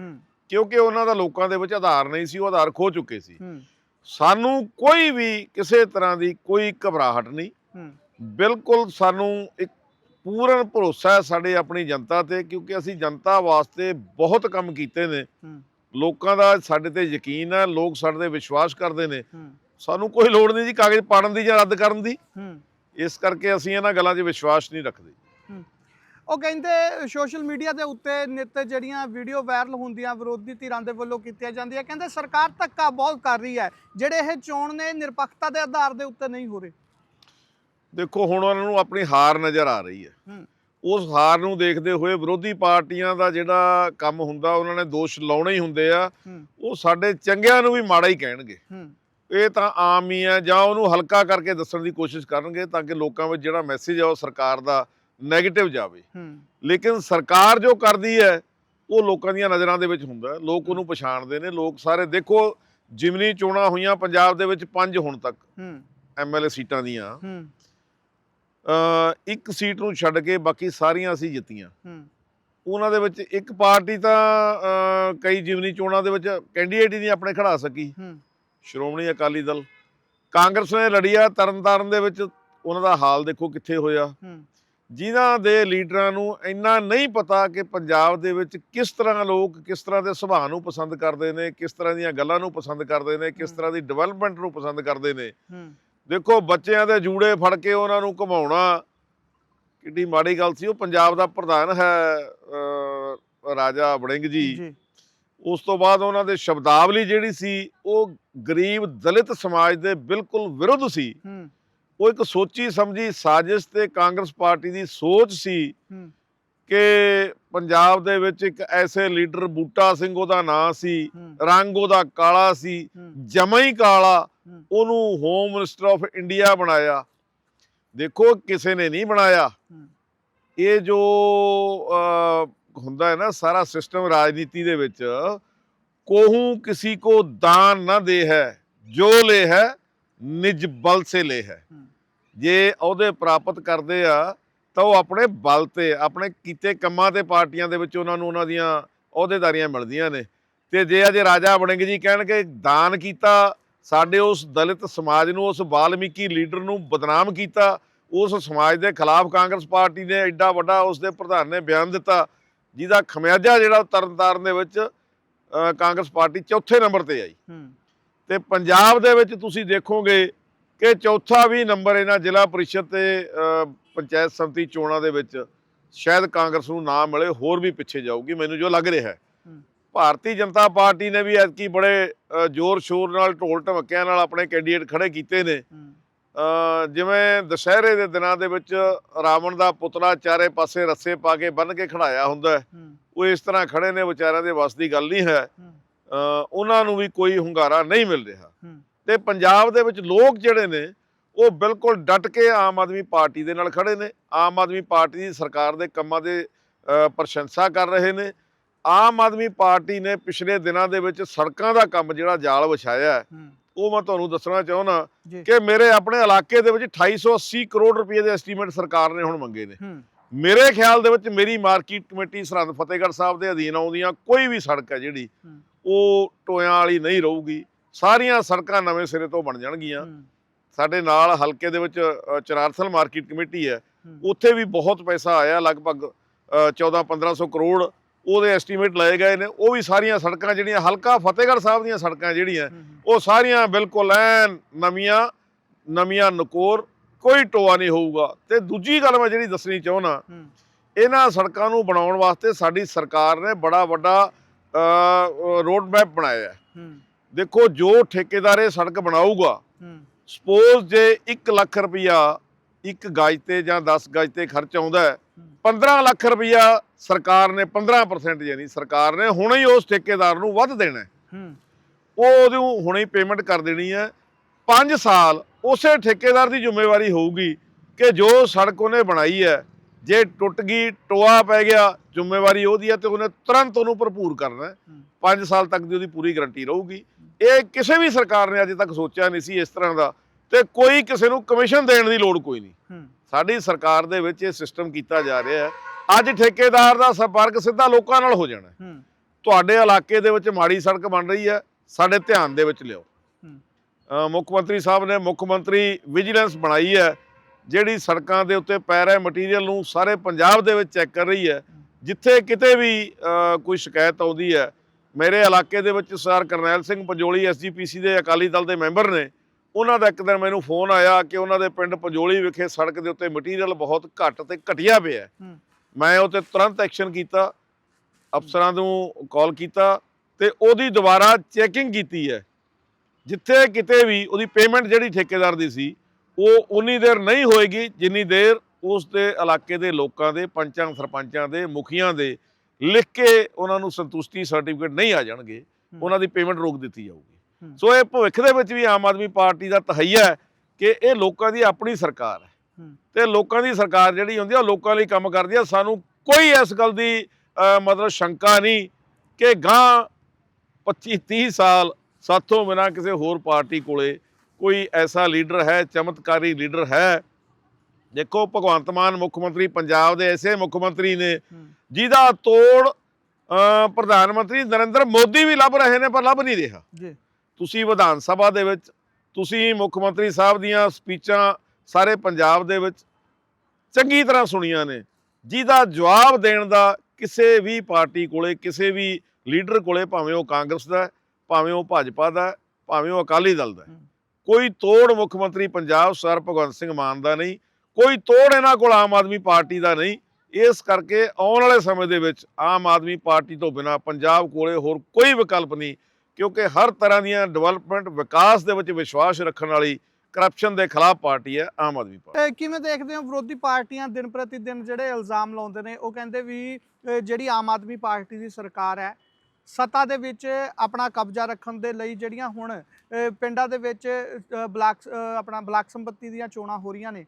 Speaker 2: ਕਿਉਂਕਿ ਉਹਨਾਂ ਦਾ ਲੋਕਾਂ ਦੇ ਵਿੱਚ ਆਧਾਰ ਨਹੀਂ ਸੀ ਉਹ ਆਧਾਰ ਖੋ ਚੁੱਕੇ ਸੀ। ਸਾਨੂੰ ਕੋਈ ਵੀ ਕਿਸੇ ਤਰ੍ਹਾਂ ਦੀ ਕੋਈ ਘਬਰਾਹਟ ਨਹੀਂ। ਬਿਲਕੁਲ ਸਾਨੂੰ ਇੱਕ ਪੂਰਨ ਭਰੋਸਾ ਹੈ ਸਾਡੇ ਆਪਣੀ ਜਨਤਾ ਤੇ ਕਿਉਂਕਿ ਅਸੀਂ ਜਨਤਾ ਵਾਸਤੇ ਬਹੁਤ ਕੰਮ ਕੀਤੇ ਨੇ। ਲੋਕਾਂ ਦਾ ਸਾਡੇ ਤੇ ਯਕੀਨ ਹੈ ਲੋਕ ਸਾਡੇ ਤੇ ਵਿਸ਼ਵਾਸ ਕਰਦੇ ਨੇ। ਸਾਨੂੰ ਕੋਈ ਲੋੜ ਨਹੀਂ ਜੀ ਕਾਗਜ਼ ਪਾੜਨ ਦੀ ਜਾਂ ਰੱਦ ਕਰਨ ਦੀ।
Speaker 1: ਹੂੰ।
Speaker 2: ਇਸ ਕਰਕੇ ਅਸੀਂ ਇਹਨਾਂ ਗੱਲਾਂ 'ਚ ਵਿਸ਼ਵਾਸ ਨਹੀਂ ਰੱਖਦੇ।
Speaker 1: ਉਹ ਕਹਿੰਦੇ ਸੋਸ਼ਲ ਮੀਡੀਆ ਦੇ ਉੱਤੇ ਨਿੱਤ ਜਿਹੜੀਆਂ ਵੀਡੀਓ ਵਾਇਰਲ ਹੁੰਦੀਆਂ ਵਿਰੋਧੀ ਧਿਰਾਂ ਦੇ ਵੱਲੋਂ ਕੀਤੀਆਂ ਜਾਂਦੀਆਂ ਕਹਿੰਦੇ ਸਰਕਾਰ ਧੱਕਾ ਬਹੁਤ ਕਰ ਰਹੀ ਹੈ। ਜਿਹੜੇ ਇਹ ਚੋਣ ਨੇ ਨਿਰਪੱਖਤਾ ਦੇ ਆਧਾਰ ਦੇ ਉੱਤੇ ਨਹੀਂ ਹੋ ਰਹੇ।
Speaker 2: ਦੇਖੋ ਹੁਣ ਉਹਨਾਂ ਨੂੰ ਆਪਣੀ ਹਾਰ ਨਜ਼ਰ ਆ ਰਹੀ ਹੈ।
Speaker 1: ਹੂੰ।
Speaker 2: ਉਸ ਹਾਰ ਨੂੰ ਦੇਖਦੇ ਹੋਏ ਵਿਰੋਧੀ ਪਾਰਟੀਆਂ ਦਾ ਜਿਹੜਾ ਕੰਮ ਹੁੰਦਾ ਉਹਨਾਂ ਨੇ ਦੋਸ਼ ਲਾਉਣੇ ਹੀ ਹੁੰਦੇ ਆ। ਉਹ ਸਾਡੇ ਚੰਗਿਆਂ ਨੂੰ ਵੀ ਮਾੜਾ ਹੀ ਕਹਿਣਗੇ। ਇਹ ਤਾਂ ਆਮ ਹੀ ਹੈ ਜਾਂ ਉਹਨੂੰ ਹਲਕਾ ਕਰਕੇ ਦੱਸਣ ਦੀ ਕੋਸ਼ਿਸ਼ ਕਰਨਗੇ ਤਾਂ ਕਿ ਲੋਕਾਂ ਵਿੱਚ ਜਿਹੜਾ ਮੈਸੇਜ ਆ ਉਹ ਸਰਕਾਰ ਦਾ 네ਗੇਟਿਵ ਜਾਵੇ ਲੇਕਿਨ ਸਰਕਾਰ ਜੋ ਕਰਦੀ ਹੈ ਉਹ ਲੋਕਾਂ ਦੀਆਂ ਨਜ਼ਰਾਂ ਦੇ ਵਿੱਚ ਹੁੰਦਾ ਹੈ। ਲੋਕ ਉਹਨੂੰ ਪਛਾਣਦੇ ਨੇ। ਲੋਕ ਸਾਰੇ ਦੇਖੋ ਜਿਮਨੀ ਚੋਣਾਂ ਹੋਈਆਂ ਪੰਜਾਬ ਦੇ ਵਿੱਚ ਪੰਜ ਹੁਣ ਤੱਕ
Speaker 1: ਹੂੰ।
Speaker 2: ਐਮਐਲਏ ਸੀਟਾਂ ਦੀਆਂ। ਇੱਕ ਸੀਟ ਨੂੰ ਛੱਡ ਕੇ ਬਾਕੀ ਸਾਰੀਆਂ ਅਸੀਂ ਜਿੱਤੀਆਂ। ਉਹਨਾਂ ਦੇ ਵਿੱਚ ਇੱਕ ਪਾਰਟੀ ਤਾਂ ਕਈ ਜਿਮਨੀ ਚੋਣਾਂ ਦੇ ਵਿੱਚ ਕੈਂਡੀਡੇਟ ਹੀ ਨਹੀਂ ਆਪਣੇ ਖੜਾ ਸਕੀ। ਸ਼੍ਰੋਮਣੀ ਅਕਾਲੀ ਦਲ। ਕਾਂਗਰਸ ਨੇ ਲੜੀ ਆ ਤਰਨਤਾਰਨ ਦੇ ਵਿੱਚ। ਉਹਨਾਂ ਦਾ ਹਾਲ ਦੇਖੋ ਕਿੱਥੇ ਹੋਇਆ। ਜਿਨ੍ਹਾਂ ਦੇ ਲੀਡਰਾਂ ਨੂੰ ਇੰਨਾ ਨਹੀਂ ਪਤਾ ਕਿ ਪੰਜਾਬ ਦੇ ਵਿੱਚ ਕਿਸ ਤਰ੍ਹਾਂ ਲੋਕ ਕਿਸ ਤਰ੍ਹਾਂ ਦੇ ਸੁਭਾਅ ਨੂੰ ਪਸੰਦ ਕਰਦੇ ਨੇ ਕਿਸ ਤਰ੍ਹਾਂ ਦੀਆਂ ਗੱਲਾਂ ਨੂੰ ਪਸੰਦ ਕਰਦੇ ਨੇ ਕਿਸ। ਤਰ੍ਹਾਂ ਦੀ ਡਿਵੈਲਪਮੈਂਟ ਨੂੰ ਪਸੰਦ ਕਰਦੇ ਨੇ। ਦੇਖੋ ਬੱਚਿਆਂ ਦੇ ਜੂੜੇ ਫੜ ਕੇ ਉਹਨਾਂ ਨੂੰ ਘੁਮਾਉਣਾ ਕਿੱਡੀ ਮਾੜੀ ਗੱਲ ਸੀ। ਉਹ ਪੰਜਾਬ ਦਾ ਪ੍ਰਧਾਨ ਹੈ ਰਾਜਾ ਵੜਿੰਗ ਜੀ। ਉਸ ਤੋਂ ਬਾਅਦ ਉਹਨਾਂ ਦੇ ਸ਼ਬਦਾਵਲੀ ਜਿਹੜੀ ਸੀ ਉਹ ਗਰੀਬ ਦਲਿਤ ਸਮਾਜ ਦੇ ਬਿਲਕੁਲ ਵਿਰੁੱਧ ਸੀ। ਉਹ ਇੱਕ ਸੋਚੀ ਸਮਝੀ ਸਾਜ਼ਿਸ਼ ਤੇ ਕਾਂਗਰਸ ਪਾਰਟੀ ਦੀ ਸੋਚ ਸੀ ਕਿ ਪੰਜਾਬ ਦੇ ਵਿੱਚ ਇੱਕ ਐਸੇ ਲੀਡਰ ਬੂਟਾ ਸਿੰਘ ਉਹਦਾ ਨਾਂ ਸੀ ਰੰਗ ਉਹਦਾ ਕਾਲਾ ਸੀ ਜਮਾ ਹੀ ਕਾਲਾ। ਉਹਨੂੰ ਹੋਮ ਮਿਨਿਸਟਰ ਆਫ ਇੰਡੀਆ ਬਣਾਇਆ। ਦੇਖੋ ਕਿਸੇ ਨੇ ਨਹੀਂ ਬਣਾਇਆ। ਇਹ ਜੋ ਹੁੰਦਾ ਹੈ ਨਾ ਸਾਰਾ ਸਿਸਟਮ ਰਾਜਨੀਤੀ ਦੇ ਵਿੱਚ ਕੋਹੂ ਕਿਸੇ ਕੋ ਦਾਨ ਨਾ ਦੇ ਹੈ ਜੋ ਲੈ ਹੈ ਨਿਜ ਬਲ ਸੇ ਲੈ ਹੈ। ਜੇ ਉਹਦੇ ਪ੍ਰਾਪਤ ਕਰਦੇ ਆ ਤਾਂ ਉਹ ਆਪਣੇ ਬਲ ਤੇ ਆਪਣੇ ਕੀਤੇ ਕੰਮਾਂ ਤੇ ਪਾਰਟੀਆਂ ਦੇ ਵਿੱਚ ਉਹਨਾਂ ਨੂੰ ਉਹਨਾਂ ਦੀਆਂ ਅਹੁਦੇਦਾਰੀਆਂ ਮਿਲਦੀਆਂ ਨੇ। ਤੇ ਜੇ ਅਜੇ ਰਾਜਾ ਬਣਨਗੇ ਜੀ ਕਹਿਣਗੇ ਦਾਨ ਕੀਤਾ ਸਾਡੇ ਉਸ ਦਲਿਤ ਸਮਾਜ ਨੂੰ ਉਸ ਬਾਲਮੀਕੀ ਲੀਡਰ ਨੂੰ ਬਦਨਾਮ ਕੀਤਾ ਉਸ ਸਮਾਜ ਦੇ ਖਿਲਾਫ ਕਾਂਗਰਸ ਪਾਰਟੀ ਨੇ ਐਡਾ ਵੱਡਾ ਉਸ ਦੇ ਪ੍ਰਧਾਨ ਨੇ ਬਿਆਨ ਦਿੱਤਾ ਜਿਹਦਾ ਖਮਿਆਜਾ ਜਿਹੜਾ ਤਰਨਤਾਰਨ ਦੇ ਵਿੱਚ ਕਾਂਗਰਸ ਪਾਰਟੀ ਚੌਥੇ ਨੰਬਰ ਤੇ ਆਈ। ਤੇ ਪੰਜਾਬ ਦੇ ਵਿੱਚ ਤੁਸੀਂ ਦੇਖੋਗੇ ਕਿ ਚੌਥਾ ਵੀ ਨੰਬਰ ਇਹਨਾਂ ਜ਼ਿਲ੍ਹਾ ਪਰਿਸ਼ਦ ਤੇ ਪੰਚਾਇਤ ਸੰਮਤੀ ਚੋਣਾਂ ਦੇ ਵਿੱਚ ਸ਼ਾਇਦ ਕਾਂਗਰਸ ਨੂੰ ਨਾ ਮਿਲੇ ਹੋਰ ਵੀ ਪਿੱਛੇ ਜਾਊਗੀ ਮੈਨੂੰ ਜੋ ਲੱਗ ਰਿਹਾ ਹੈ। ਭਾਰਤੀ ਜਨਤਾ ਪਾਰਟੀ ਨੇ ਵੀ ਐਤਕੀ ਬੜੇ ਜ਼ੋਰ ਸ਼ੋਰ ਨਾਲ ਢੋਲ ਢਮਕਿਆਂ ਨਾਲ ਆਪਣੇ ਕੈਂਡੀਡੇਟ ਖੜੇ ਕੀਤੇ ਨੇ। ਜਿਵੇਂ ਦੁਸ਼ਹਿਰੇ ਦੇ ਦਿਨਾਂ ਦੇ ਵਿੱਚ ਰਾਵਣ ਦਾ ਪੁਤਲਾ ਚਾਰੇ ਪਾਸੇ ਰੱਸੇ ਪਾ ਕੇ ਬੰਨ ਕੇ ਖੜਾਇਆ ਹੁੰਦਾ ਉਹ ਇਸ ਤਰ੍ਹਾਂ ਖੜੇ ਨੇ ਵਿਚਾਰਿਆਂ ਦੇ ਵੱਸ ਦੀ ਗੱਲ ਨਹੀਂ ਹੈ। ਉਹਨਾਂ ਨੂੰ ਵੀ ਕੋਈ ਹੁੰਗਾਰਾ ਨਹੀਂ ਮਿਲ ਰਿਹਾ। ਤੇ ਪੰਜਾਬ ਦੇ ਵਿੱਚ ਲੋਕ ਜਿਹੜੇ ਨੇ ਉਹ ਬਿਲਕੁਲ ਡਟ ਕੇ ਆਮ ਆਦਮੀ ਪਾਰਟੀ ਦੇ ਨਾਲ ਖੜੇ ਨੇ। ਆਮ ਆਦਮੀ ਪਾਰਟੀ ਦੀ ਸਰਕਾਰ ਦੇ ਕੰਮਾਂ ਦੇ ਪ੍ਰਸ਼ੰਸਾ ਕਰ ਰਹੇ ਨੇ। ਆਮ ਆਦਮੀ ਪਾਰਟੀ ਨੇ ਪਿਛਲੇ ਦਿਨਾਂ ਦੇ ਵਿੱਚ ਸੜਕਾਂ ਦਾ ਕੰਮ ਜਿਹੜਾ ਜਾਲ ਵਿਛਾਇਆ ਉਹ ਮੈਂ ਤੁਹਾਨੂੰ ਦੱਸਣਾ ਚਾਹੁੰਦਾ ਕਿ ਮੇਰੇ ਆਪਣੇ ਇਲਾਕੇ ਦੇ ਵਿੱਚ 2880 ਕਰੋੜ ਰੁਪਏ ਦੇ ਐਸਟੀਮੇਟ ਸਰਕਾਰ ਨੇ ਹੁਣ ਮੰਗੇ ਨੇ। ਮੇਰੇ ਖਿਆਲ ਦੇ ਵਿੱਚ ਮੇਰੀ ਮਾਰਕੀਟ ਕਮੇਟੀ ਸਰਹੰਦ ਫਤਿਹਗੜ੍ਹ ਸਾਹਿਬ ਦੇ ਅਧੀਨ ਆਉਂਦੀਆਂ ਕੋਈ ਵੀ ਸੜਕ ਹੈ ਜਿਹੜੀ ਉਹ ਟੋਇਆਂ ਵਾਲੀ ਨਹੀਂ ਰਹੂਗੀ। ਸਾਰੀਆਂ ਸੜਕਾਂ ਨਵੇਂ ਸਿਰੇ ਤੋਂ ਬਣ ਜਾਣਗੀਆਂ। ਸਾਡੇ ਨਾਲ ਹਲਕੇ ਦੇ ਵਿੱਚ ਚਰਾਰਥਲ ਮਾਰਕੀਟ ਕਮੇਟੀ ਹੈ।
Speaker 1: ਹੂੰ।
Speaker 2: ਉੱਥੇ ਵੀ ਬਹੁਤ ਪੈਸਾ ਆਇਆ ਲਗਭਗ 14 1500 ਕਰੋੜ ਉਹਦੇ ਐਸਟੀਮੇਟ ਲਏ ਗਏ ਨੇ ਉਹ ਵੀ ਸਾਰੀਆਂ ਸੜਕਾਂ ਜਿਹੜੀਆਂ ਹਲਕਾ ਫਤਿਹਗੜ੍ਹ ਸਾਹਿਬ ਦੀਆਂ ਸੜਕਾਂ ਜਿਹੜੀਆਂ ਉਹ ਸਾਰੀਆਂ ਬਿਲਕੁਲ ਐਨ ਨਵੀਆਂ ਨਵੀਆਂ ਨਕੋਰ ਕੋਈ ਟੋਆ ਨਹੀਂ ਹੋਊਗਾ। ਤੇ ਦੂਜੀ ਗੱਲ ਮੈਂ ਜਿਹੜੀ ਦੱਸਣੀ ਚਾਹੁੰਦਾ ਇਹਨਾਂ ਸੜਕਾਂ ਨੂੰ ਬਣਾਉਣ ਵਾਸਤੇ ਸਾਡੀ ਸਰਕਾਰ ਨੇ ਬੜਾ ਵੱਡਾ ਰੋਡ ਮੈਪ ਬਣਾਇਆ ਹੈ। ਦੇਖੋ ਜੋ ਠੇਕੇਦਾਰ ਇਹ ਸੜਕ ਬਣਾਊਗਾ ਸਪੋਜ਼ ਜੇ 1 ਲੱਖ ਰੁਪਇਆ ਇੱਕ ਗਜ ਤੇ ਜਾਂ 10 ਗਜ ਤੇ ਖਰਚ ਆਉਂਦਾ ਹੈ। 15 ਲੱਖ ਰੁਪਇਆ ਸਰਕਾਰ ਨੇ 15% ਯਾਨੀ ਸਰਕਾਰ ਨੇ ਹੁਣੇ ਹੀ ਉਸ ਠੇਕੇਦਾਰ ਨੂੰ ਵੱਧ ਦੇਣਾ ਉਹ ਉਹਨੂੰ ਹੁਣੇ ਹੀ ਪੇਮੈਂਟ ਕਰ ਦੇਣੀ ਹੈ। 5 ਸਾਲ ਉਸੇ ਠੇਕੇਦਾਰ ਦੀ ਜ਼ਿੰਮੇਵਾਰੀ ਹੋਊਗੀ ਕਿ ਜੋ ਸੜਕ ਉਹਨੇ ਬਣਾਈ ਹੈ ਜੇ ਟੁੱਟ ਗਈ ਟੋਆ ਪੈ ਗਿਆ ਜ਼ਿੰਮੇਵਾਰੀ ਉਹਦੀ ਹੈ ਤੇ ਉਹਨੇ ਤੁਰੰਤ ਉਹਨੂੰ ਭਰਪੂਰ ਕਰਨਾ ਹੈ।
Speaker 1: ਹੂੰ।
Speaker 2: 5 ਸਾਲ ਤੱਕ ਦੀ ਉਹਦੀ ਪੂਰੀ ਗਾਰੰਟੀ ਰਹੂਗੀ। ਇਹ ਕਿਸੇ ਵੀ ਸਰਕਾਰ ਨੇ ਅਜੇ ਤੱਕ ਸੋਚਿਆ ਨਹੀਂ ਸੀ ਇਸ ਤਰ੍ਹਾਂ ਦਾ। ਤੇ ਕੋਈ ਕਿਸੇ ਨੂੰ ਕਮਿਸ਼ਨ ਦੇਣ ਦੀ ਲੋੜ ਕੋਈ ਨਹੀਂ। ਸਾਡੀ ਸਰਕਾਰ ਦੇ ਵਿੱਚ ਇਹ ਸਿਸਟਮ ਕੀਤਾ ਜਾ ਰਿਹਾ ਹੈ। ਅੱਜ ਠੇਕੇਦਾਰ ਦਾ ਸੰਪਰਕ ਸਿੱਧਾ ਲੋਕਾਂ ਨਾਲ ਹੋ ਜਾਣਾ ਤੁਹਾਡੇ ਇਲਾਕੇ ਦੇ ਵਿੱਚ ਮਾੜੀ ਸੜਕ ਬਣ ਰਹੀ ਹੈ। ਸਾਡੇ ਧਿਆਨ ਦੇ ਵਿੱਚ ਲਿਓ ਮੁੱਖ ਮੰਤਰੀ ਸਾਹਿਬ ਨੇ ਮੁੱਖ ਮੰਤਰੀ ਵਿਜੀਲੈਂਸ ਬਣਾਈ ਹੈ। ਜਿਹੜੀ ਸੜਕਾਂ ਦੇ ਉੱਤੇ ਪੈ ਰਹੇ ਮਟੀਰੀਅਲ ਨੂੰ ਸਾਰੇ ਪੰਜਾਬ ਦੇ ਵਿੱਚ ਚੈੱਕ ਕਰ ਰਹੀ ਹੈ। ਜਿੱਥੇ ਕਿਤੇ ਵੀ ਕੋਈ ਸ਼ਿਕਾਇਤ ਆਉਂਦੀ ਹੈ। ਮੇਰੇ ਇਲਾਕੇ ਦੇ ਵਿੱਚ ਸਰ ਕਰਨੈਲ ਸਿੰਘ ਪੰਜੋਲੀ ਐਸਜੀਪੀਸੀ ਦੇ ਅਕਾਲੀ ਦਲ ਦੇ ਮੈਂਬਰ ਨੇ। ਉਹਨਾਂ ਦਾ ਇੱਕ ਦਿਨ ਮੈਨੂੰ ਫੋਨ ਆਇਆ ਕਿ ਉਹਨਾਂ ਦੇ ਪਿੰਡ ਪੰਜੋਲੀ ਵਿਖੇ ਸੜਕ ਦੇ ਉੱਤੇ ਮਟੀਰੀਅਲ ਬਹੁਤ ਘੱਟ ਤੇ ਘਟੀਆ ਪਿਆ ਮੈਂ ਉਹ ਤੇ ਤੁਰੰਤ ਐਕਸ਼ਨ ਕੀਤਾ ਅਫਸਰਾਂ ਨੂੰ ਕਾਲ ਕੀਤਾ ਤੇ ਉਹਦੀ ਦੁਬਾਰਾ ਚੈਕਿੰਗ ਕੀਤੀ ਹੈ। ਜਿੱਥੇ ਕਿਤੇ ਵੀ ਉਹਦੀ ਪੇਮੈਂਟ ਜਿਹੜੀ ਠੇਕੇਦਾਰ ਦੀ ਸੀ ਉਹ ਉਨੀ ਦੇਰ ਨਹੀਂ ਹੋਏਗੀ ਜਿੰਨੀ ਦੇਰ ਉਸ ਦੇ ਇਲਾਕੇ ਦੇ ਲੋਕਾਂ ਦੇ ਪੰਚਾਂ ਸਰਪੰਚਾਂ ਦੇ ਮੁਖੀਆਂ ਦੇ ਲਿਖ ਕੇ ਉਹਨਾਂ ਨੂੰ ਸੰਤੁਸ਼ਟੀ ਸਰਟੀਫਿਕੇਟ ਨਹੀਂ ਆ ਜਾਣਗੇ ਉਹਨਾਂ ਦੀ ਪੇਮੈਂਟ ਰੋਕ ਦਿੱਤੀ ਜਾਊਗੀ। ਸੋ ਇਹ ਭਵਿੱਖ ਦੇ ਵਿੱਚ ਵੀ ਆਮ ਆਦਮੀ ਪਾਰਟੀ ਦਾ ਤਹਈਆ ਹੈ ਕਿ ਇਹ ਲੋਕਾਂ ਦੀ ਆਪਣੀ ਸਰਕਾਰ ਹੈ। ਤੇ ਲੋਕਾਂ ਦੀ ਸਰਕਾਰ ਜਿਹੜੀ ਹੁੰਦੀ ਆ ਉਹ ਲੋਕਾਂ ਲਈ ਕੰਮ ਕਰਦੀ ਆ। ਸਾਨੂੰ ਕੋਈ ਇਸ ਗੱਲ ਦੀ ਮਤਲਬ ਸ਼ੰਕਾ ਨਹੀਂ ਕਿ ਗਾਂ 25 30 ਸਾਲ ਸਾਥੋਂ ਬਿਨਾਂ ਕਿਸੇ ਹੋਰ ਪਾਰਟੀ ਕੋਲੇ ਕੋਈ ਐਸਾ ਲੀਡਰ ਹੈ ਚਮਤਕਾਰੀ ਲੀਡਰ ਹੈ। ਦੇਖੋ ਭਗਵੰਤ ਮਾਨ ਮੁੱਖ ਮੰਤਰੀ ਪੰਜਾਬ ਦੇ ਐਸੇ ਮੁੱਖ ਮੰਤਰੀ ਨੇ ਜਿਹਦਾ ਤੋੜ ਪ੍ਰਧਾਨ ਮੰਤਰੀ ਨਰਿੰਦਰ ਮੋਦੀ ਵੀ ਲੱਭ ਰਹੇ ਨੇ ਪਰ ਲੱਭ ਨਹੀਂ ਰਿਹਾ।
Speaker 1: ਜੀ।
Speaker 2: ਤੁਸੀਂ ਵਿਧਾਨ ਸਭਾ ਦੇ ਵਿੱਚ ਤੁਸੀਂ ਮੁੱਖ ਮੰਤਰੀ ਸਾਹਿਬ ਦੀਆਂ ਸਪੀਚਾਂ ਸਾਰੇ ਪੰਜਾਬ ਦੇ ਵਿੱਚ ਚੰਗੀ ਤਰ੍ਹਾਂ ਸੁਣੀਆਂ ਨੇ। ਜਿਹਦਾ ਜਵਾਬ ਦੇਣ ਦਾ ਕਿਸੇ ਵੀ ਪਾਰਟੀ ਕੋਲੇ ਕਿਸੇ ਵੀ ਲੀਡਰ ਕੋਲੇ ਭਾਵੇਂ ਉਹ ਕਾਂਗਰਸ ਦਾ ਹੈ, ਭਾਵੇਂ ਉਹ ਭਾਜਪਾ ਦਾ ਹੈ, ਭਾਵੇਂ ਉਹ ਅਕਾਲੀ ਦਲ ਦਾ। ਕੋਈ ਤੋੜ ਮੁੱਖ ਮੰਤਰੀ ਪੰਜਾਬ ਸਰ ਭਗਵੰਤ ਸਿੰਘ ਮਾਨ ਦਾ ਨਹੀਂ ਕੋਈ ਤੋੜ ਇਹਨਾਂ ਕੋਲ ਆਮ ਆਦਮੀ ਪਾਰਟੀ ਦਾ ਨਹੀਂ। ਇਸ ਕਰਕੇ ਆਉਣ ਵਾਲੇ ਸਮੇਂ ਦੇ ਵਿੱਚ ਆਮ ਆਦਮੀ ਪਾਰਟੀ ਤੋਂ ਬਿਨਾ ਪੰਜਾਬ ਕੋਲੇ ਹੋਰ ਕੋਈ ਵਿਕਲਪ ਨਹੀਂ। ਕਿਉਂਕਿ ਹਰ ਤਰ੍ਹਾਂ ਦੀਆਂ ਡਿਵੈਲਪਮੈਂਟ ਵਿਕਾਸ ਦੇ ਵਿੱਚ ਵਿਸ਼ਵਾਸ ਰੱਖਣ ਵਾਲੀ ਕਰਪਸ਼ਨ ਦੇ ਖਿਲਾਫ ਪਾਰਟੀ ਹੈ ਆਮ ਆਦਮੀ ਪਾਰਟੀ।
Speaker 1: ਕਿਵੇਂ ਦੇਖਦੇ ਹੋ ਵਿਰੋਧੀ ਪਾਰਟੀਆਂ ਦਿਨ ਪ੍ਰਤੀ ਦਿਨ ਜਿਹੜੇ ਇਲਜ਼ਾਮ ਲਾਉਂਦੇ ਨੇ ਉਹ ਕਹਿੰਦੇ ਵੀ ਜਿਹੜੀ ਆਮ ਆਦਮੀ ਪਾਰਟੀ ਦੀ ਸਰਕਾਰ ਹੈ ਸੱਤਾ ਦੇ ਵਿੱਚ ਆਪਣਾ ਕਬਜ਼ਾ ਰੱਖਣ ਦੇ ਲਈ ਜਿਹੜੀਆਂ ਹੁਣ ਪਿੰਡਾਂ ਦੇ ਵਿੱਚ ਅਹ, ਬਲਾਕ ਆਪਣਾ ਬਲਾਕ ਸੰਪਤੀ ਦੀਆਂ ਚੋਣਾਂ ਹੋ ਰਹੀਆਂ ਨੇ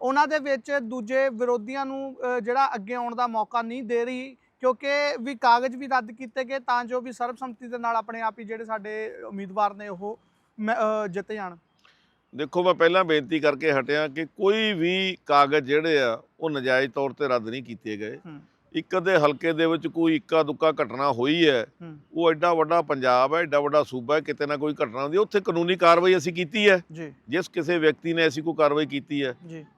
Speaker 1: ਉਹਨਾਂ ਦੇ ਵਿੱਚ ਦੂਜੇ ਵਿਰੋਧੀਆਂ ਨੂੰ ਜਿਹੜਾ ਅੱਗੇ ਆਉਣ ਦਾ ਮੌਕਾ ਨਹੀਂ ਦੇ ਰਹੀ ਕਿਉਂਕਿ ਵੀ ਕਾਗਜ਼ ਵੀ ਰੱਦ ਕੀਤੇ ਗਏ ਤਾਂ ਜੋ ਵੀ ਸਰਬਸੰਮਤੀ ਦੇ ਨਾਲ ਆਪਣੇ ਆਪ ਹੀ ਜਿਹੜੇ ਸਾਡੇ ਉਮੀਦਵਾਰ ਨੇ ਉਹ ਜਿੱਤ ਜਾਣ।
Speaker 2: ਦੇਖੋ ਮੈਂ ਪਹਿਲਾਂ ਬੇਨਤੀ ਕਰਕੇ ਹਟਿਆ ਕਿ ਕੋਈ ਵੀ ਕਾਗਜ਼ ਜਿਹੜੇ ਆ ਉਹ ਨਜਾਇਜ਼ ਤੌਰ ਤੇ ਰੱਦ ਨਹੀਂ ਕੀਤੇ ਗਏ। ਇੱਕ ਅੱਧੇ ਹਲਕੇ ਦੇ ਵਿੱਚ ਕੋਈ ਇੱਕਾ ਦੁੱਕਾ ਘਟਨਾ ਹੋਈ ਹੈ ਉਹ ਐਡਾ ਵੱਡਾ ਪੰਜਾਬ ਹੈ ਐਡਾ ਵੱਡਾ ਸੂਬਾ ਹੈ ਕਿਤੇ ਨਾ ਕੋਈ ਘਟਨਾ ਹੁੰਦੀ ਉੱਥੇ ਕਾਨੂੰਨੀ ਕਾਰਵਾਈ ਅਸੀਂ ਕੀਤੀ ਹੈ। ਜਿਸ ਕਿਸੇ ਵਿਅਕਤੀ ਨੇ ਐਸੀ ਕੋਈ ਕਾਰਵਾਈ ਕੀਤੀ ਹੈ।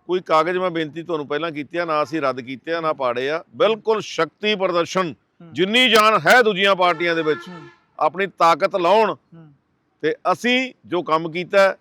Speaker 2: ਕੋਈ ਕਾਗਜ਼ ਮੈਂ ਬੇਨਤੀ ਤੁਹਾਨੂੰ ਪਹਿਲਾਂ ਕੀਤੀ ਆ ਨਾ ਅਸੀਂ ਰੱਦ ਕੀਤੇ ਆ ਨਾ ਪਾੜੇ ਆ। ਬਿਲਕੁਲ ਸ਼ਕਤੀ ਪ੍ਰਦਰਸ਼ਨ। ਜਿੰਨੀ ਜਾਨ ਹੈ ਦੂਜੀਆਂ ਪਾਰਟੀਆਂ ਦੇ ਵਿੱਚ ਆਪਣੀ ਤਾਕਤ ਲਾਉਣ ਤੇ ਅਸੀਂ ਜੋ ਕੰਮ ਕੀਤਾ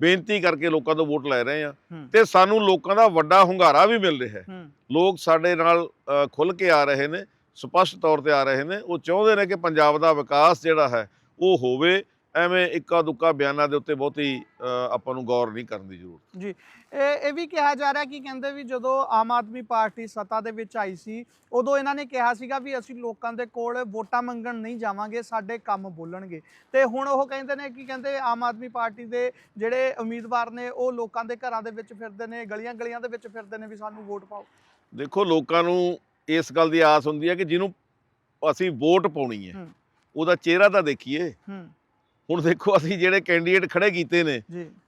Speaker 2: ਬੇਨਤੀ ਕਰਕੇ ਲੋਕਾਂ ਤੋਂ ਵੋਟ ਲੈ ਰਹੇ ਆ ਤੇ ਸਾਨੂੰ ਲੋਕਾਂ ਦਾ ਵੱਡਾ ਹੁੰਗਾਰਾ ਵੀ ਮਿਲ ਰਿਹਾ ਹੂੰ। ਲੋਕ ਸਾਡੇ ਨਾਲ ਅ, ਖੁੱਲ ਕੇ ਆ ਰਹੇ ਨੇ ਸਪਸ਼ਟ ਤੌਰ ਤੇ ਆ ਰਹੇ ਨੇ ਉਹ ਚਾਹੁੰਦੇ ਨੇ ਕਿ ਪੰਜਾਬ ਦਾ ਵਿਕਾਸ ਜਿਹੜਾ ਹੈ ਉਹ ਹੋਵੇ ਐਵੇਂ ਇੱਕਾ ਦੁੱਕਾ ਬਿਆਨਾਂ ਦੇ ਉੱਤੇ ਬਹੁਤੀ ਆਪਾਂ ਨੂੰ ਗੌਰ ਨਹੀਂ ਕਰਨ ਦੀ ਜ਼ਰੂਰਤ।
Speaker 1: ਜੀ ਇਹ ਇਹ ਵੀ ਕਿਹਾ ਜਾ ਰਿਹਾ ਕਿ ਕਹਿੰਦੇ ਵੀ ਜਦੋਂ ਆਮ ਆਦਮੀ ਪਾਰਟੀ ਸੱਤਾ ਦੇ ਵਿੱਚ ਆਈ ਸੀ ਉਦੋਂ ਇਹਨਾਂ ਨੇ ਕਿਹਾ ਸੀਗਾ ਵੀ ਅਸੀਂ ਲੋਕਾਂ ਦੇ ਕੋਲ ਵੋਟਾਂ ਮੰਗਣ ਨਹੀਂ ਜਾਵਾਂਗੇ ਸਾਡੇ ਕੰਮ ਬੋਲਣਗੇ। ਤੇ ਹੁਣ ਉਹ ਕਹਿੰਦੇ ਨੇ ਕਿ ਕਹਿੰਦੇ ਆਮ ਆਦਮੀ ਪਾਰਟੀ ਦੇ ਜਿਹੜੇ ਉਮੀਦਵਾਰ ਨੇ ਉਹ ਲੋਕਾਂ ਦੇ ਘਰਾਂ ਦੇ ਵਿੱਚ ਫਿਰਦੇ ਨੇ ਗਲੀਆਂ ਗਲੀਆਂ ਦੇ ਵਿੱਚ ਫਿਰਦੇ ਨੇ ਵੀ ਸਾਨੂੰ ਵੋਟ ਪਾਓ।
Speaker 2: ਦੇਖੋ ਲੋਕਾਂ ਨੂੰ ਇਸ ਗੱਲ ਦੀ ਆਸ ਹੁੰਦੀ ਹੈ ਕਿ ਜਿਹਨੂੰ ਅਸੀਂ ਵੋਟ ਪਾਉਣੀ ਹੈ
Speaker 1: ਹੂੰ।
Speaker 2: ਉਹਦਾ ਚਿਹਰਾ ਤਾਂ ਦੇਖੀਏ।
Speaker 1: ਹੂੰ।
Speaker 2: ਹੁਣ ਦੇਖੋ ਅਸੀਂ ਜਿਹੜੇ ਕੈਂਡੀਡੇਟ ਖੜੇ ਕੀਤੇ ਨੇ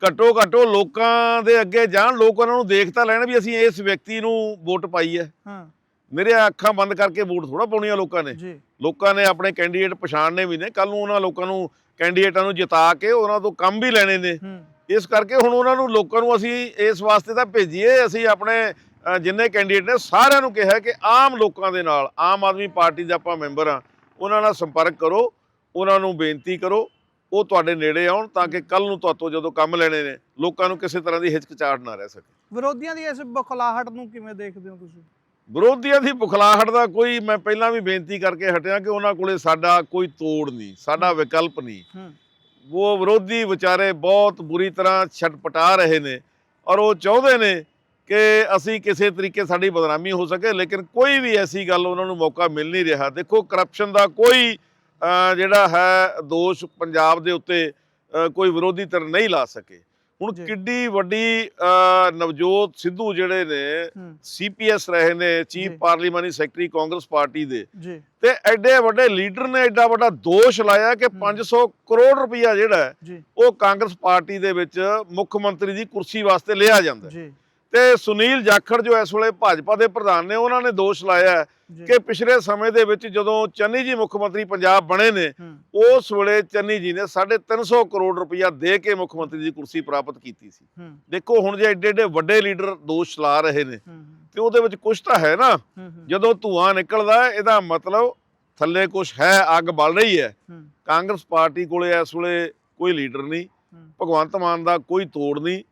Speaker 2: ਘੱਟੋ ਘੱਟੋ ਲੋਕਾਂ ਦੇ ਅੱਗੇ ਜਾਣ ਲੋਕ ਉਹਨਾਂ ਨੂੰ ਦੇਖ ਤਾਂ ਲੈਣ ਵੀ ਅਸੀਂ ਇਸ ਵਿਅਕਤੀ ਨੂੰ ਵੋਟ ਪਾਈ ਹੈ।
Speaker 1: ਹਾਂ।
Speaker 2: ਮੇਰੇ ਅੱਖਾਂ ਬੰਦ ਕਰਕੇ ਵੋਟ ਥੋੜਾ ਪਾਉਣੀਆਂ ਲੋਕਾਂ ਨੇ। ਲੋਕਾਂ ਨੇ ਆਪਣੇ ਕੈਂਡੀਡੇਟ ਪਛਾਣਨੇ ਵੀ ਨੇ ਕੱਲ ਨੂੰ ਉਹਨਾਂ ਲੋਕਾਂ ਨੂੰ ਕੈਂਡੀਡੇਟਾਂ ਨੂੰ ਜਿਤਾ ਕੇ ਉਹਨਾਂ ਤੋਂ ਕੰਮ ਵੀ ਲੈਣੇ ਨੇ। ਇਸ ਕਰਕੇ ਹੁਣ ਉਹਨਾਂ ਨੂੰ ਲੋਕਾਂ ਨੂੰ ਅਸੀਂ ਇਸ ਵਾਸਤੇ ਤਾਂ ਭੇਜੀਏ ਅਸੀਂ ਆਪਣੇ ਜਿੰਨੇ ਕੈਂਡੀਡੇਟ ਨੇ ਸਾਰਿਆਂ ਨੂੰ ਕਿਹਾ ਕਿ ਆਮ ਲੋਕਾਂ ਦੇ ਨਾਲ ਆਮ ਆਦਮੀ ਪਾਰਟੀ ਦੇ ਆਪਾਂ ਮੈਂਬਰ ਆ ਉਹਨਾਂ ਨਾਲ ਸੰਪਰਕ ਕਰੋ ਉਹਨਾਂ ਨੂੰ ਬੇਨਤੀ ਕਰੋ ਉਹ ਤੁਹਾਡੇ ਨੇੜੇ ਆਉਣ ਤਾਂ ਕਿ ਕੱਲ ਨੂੰ ਤੁਹਾਤੋਂ ਜਦੋਂ ਕੰਮ ਲੈਣੇ ਨੇ ਲੋਕਾਂ ਨੂੰ ਕਿਸੇ ਤਰ੍ਹਾਂ ਦੀ ਹਿਚਕਚਾਹਟ ਨਾ ਰਹਿ ਸਕੇ।
Speaker 1: ਵਿਰੋਧੀਆਂ ਦੀ ਇਸ ਬਖਲਾਹਟ ਨੂੰ ਕਿਵੇਂ ਦੇਖਦੇ ਹੋ ਤੁਸੀਂ?
Speaker 2: ਵਿਰੋਧੀਆਂ ਦੀ ਬੁਖਲਾਹਟ ਦਾ ਕੋਈ ਮੈਂ ਪਹਿਲਾਂ ਵੀ ਬੇਨਤੀ ਕਰਕੇ ਹਟਿਆ ਕਿ ਉਹਨਾਂ ਕੋਲੇ ਸਾਡਾ ਕੋਈ ਤੋੜ ਨਹੀਂ ਸਾਡਾ ਵਿਕਲਪ ਨਹੀਂ। ਉਹ ਵਿਰੋਧੀ ਵਿਚਾਰੇ ਬਹੁਤ ਬੁਰੀ ਤਰ੍ਹਾਂ ਛਟਪਟਾ ਰਹੇ ਨੇ ਔਰ ਉਹ ਚਾਹੁੰਦੇ ਨੇ ਕਿ ਅਸੀਂ ਕਿਸੇ ਤਰੀਕੇ ਸਾਡੀ ਬਦਨਾਮੀ ਹੋ ਸਕੇ ਲੇਕਿਨ ਕੋਈ ਵੀ ਐਸੀ ਗੱਲ ਉਹਨਾਂ ਨੂੰ ਮੌਕਾ ਮਿਲ ਨਹੀਂ ਰਿਹਾ। ਦੇਖੋ ਕਰਪਸ਼ਨ ਦਾ ਕੋਈ ਜਿਹੜਾ ਹੈ ਦੋਸ਼ ਪੰਜਾਬ ਦੇ ਉੱਤੇ ਕੋਈ ਵਿਰੋਧੀ ਧਿਰ ਨਹੀਂ ਲਾ ਸਕੇ ਹੁਣ। ਕਿੱਡੀ ਵੱਡੀ ਨਵਜੋਤ ਸਿੱਧੂ ਜਿਹੜੇ ਨੇ ਸੀਪੀਐਸ ਰਹੇ ਨੇ ਚੀਫ। ਪਾਰਲੀਮਾਨੀ ਸੈਕਟਰੀ ਕਾਂਗਰਸ ਪਾਰਟੀ ਦੇ ਤੇ ਐਡੇ ਵੱਡੇ ਲੀਡਰ ਨੇ ਐਡਾ ਵੱਡਾ ਦੋਸ਼ ਲਾਇਆ ਕਿ
Speaker 1: ਹੂੰ।
Speaker 2: 500 ਕਰੋੜ ਰੁਪਇਆ ਜਿਹੜਾ ਉਹ ਕਾਂਗਰਸ ਪਾਰਟੀ ਦੇ ਵਿੱਚ ਮੁੱਖ ਮੰਤਰੀ ਦੀ ਕੁਰਸੀ ਵਾਸਤੇ ਲਿਆ ਜਾਂਦਾ ਹੈ। ਤੇ ਸੁਨੀਲ ਜਾਖੜ ਜੋ ਇਸ ਵੇਲੇ ਭਾਜਪਾ ਦੇ ਪ੍ਰਧਾਨ ਨੇ ਉਹਨਾਂ ਨੇ ਦੋਸ਼ ਲਾਇਆ ਕਿ ਪਿਛਲੇ ਸਮੇਂ ਦੇ ਵਿੱਚ ਜਦੋਂ ਚੰਨੀ ਜੀ ਮੁੱਖ ਮੰਤਰੀ ਪੰਜਾਬ ਬਣੇ ਨੇ ਉਸ ਵੇਲੇ ਚੰਨੀ ਜੀ ਨੇ 350 ਕਰੋੜ ਰੁਪਇਆ ਦੇ ਕੇ ਮੁੱਖ ਮੰਤਰੀ ਦੀ ਕੁਰਸੀ ਪ੍ਰਾਪਤ ਕੀਤੀ ਸੀ। ਦੇਖੋ ਹੁਣ ਜੇ ਐਡੇ ਐਡੇ ਵੱਡੇ ਲੀਡਰ ਦੋਸ਼ ਲਾ ਰਹੇ ਨੇ ਤੇ ਉਹਦੇ ਵਿੱਚ ਕੁਝ ਤਾਂ ਹੈ ਨਾ। ਜਦੋਂ ਧੂਆਂ ਨਿਕਲਦਾ ਹੈ, ਇਹਦਾ ਮਤਲਬ ਥੱਲੇ ਕੁਝ ਹੈ ਅੱਗ ਬਲ ਰਹੀ ਹੈ। ਕਾਂਗਰਸ ਪਾਰਟੀ ਕੋਲੇ ਇਸ ਵੇਲੇ ਕੋਈ ਲੀਡਰ ਨਹੀਂ ਭਗਵੰਤ ਮਾਨ ਦਾ ਕੋਈ ਤੋੜ ਨਹੀਂ।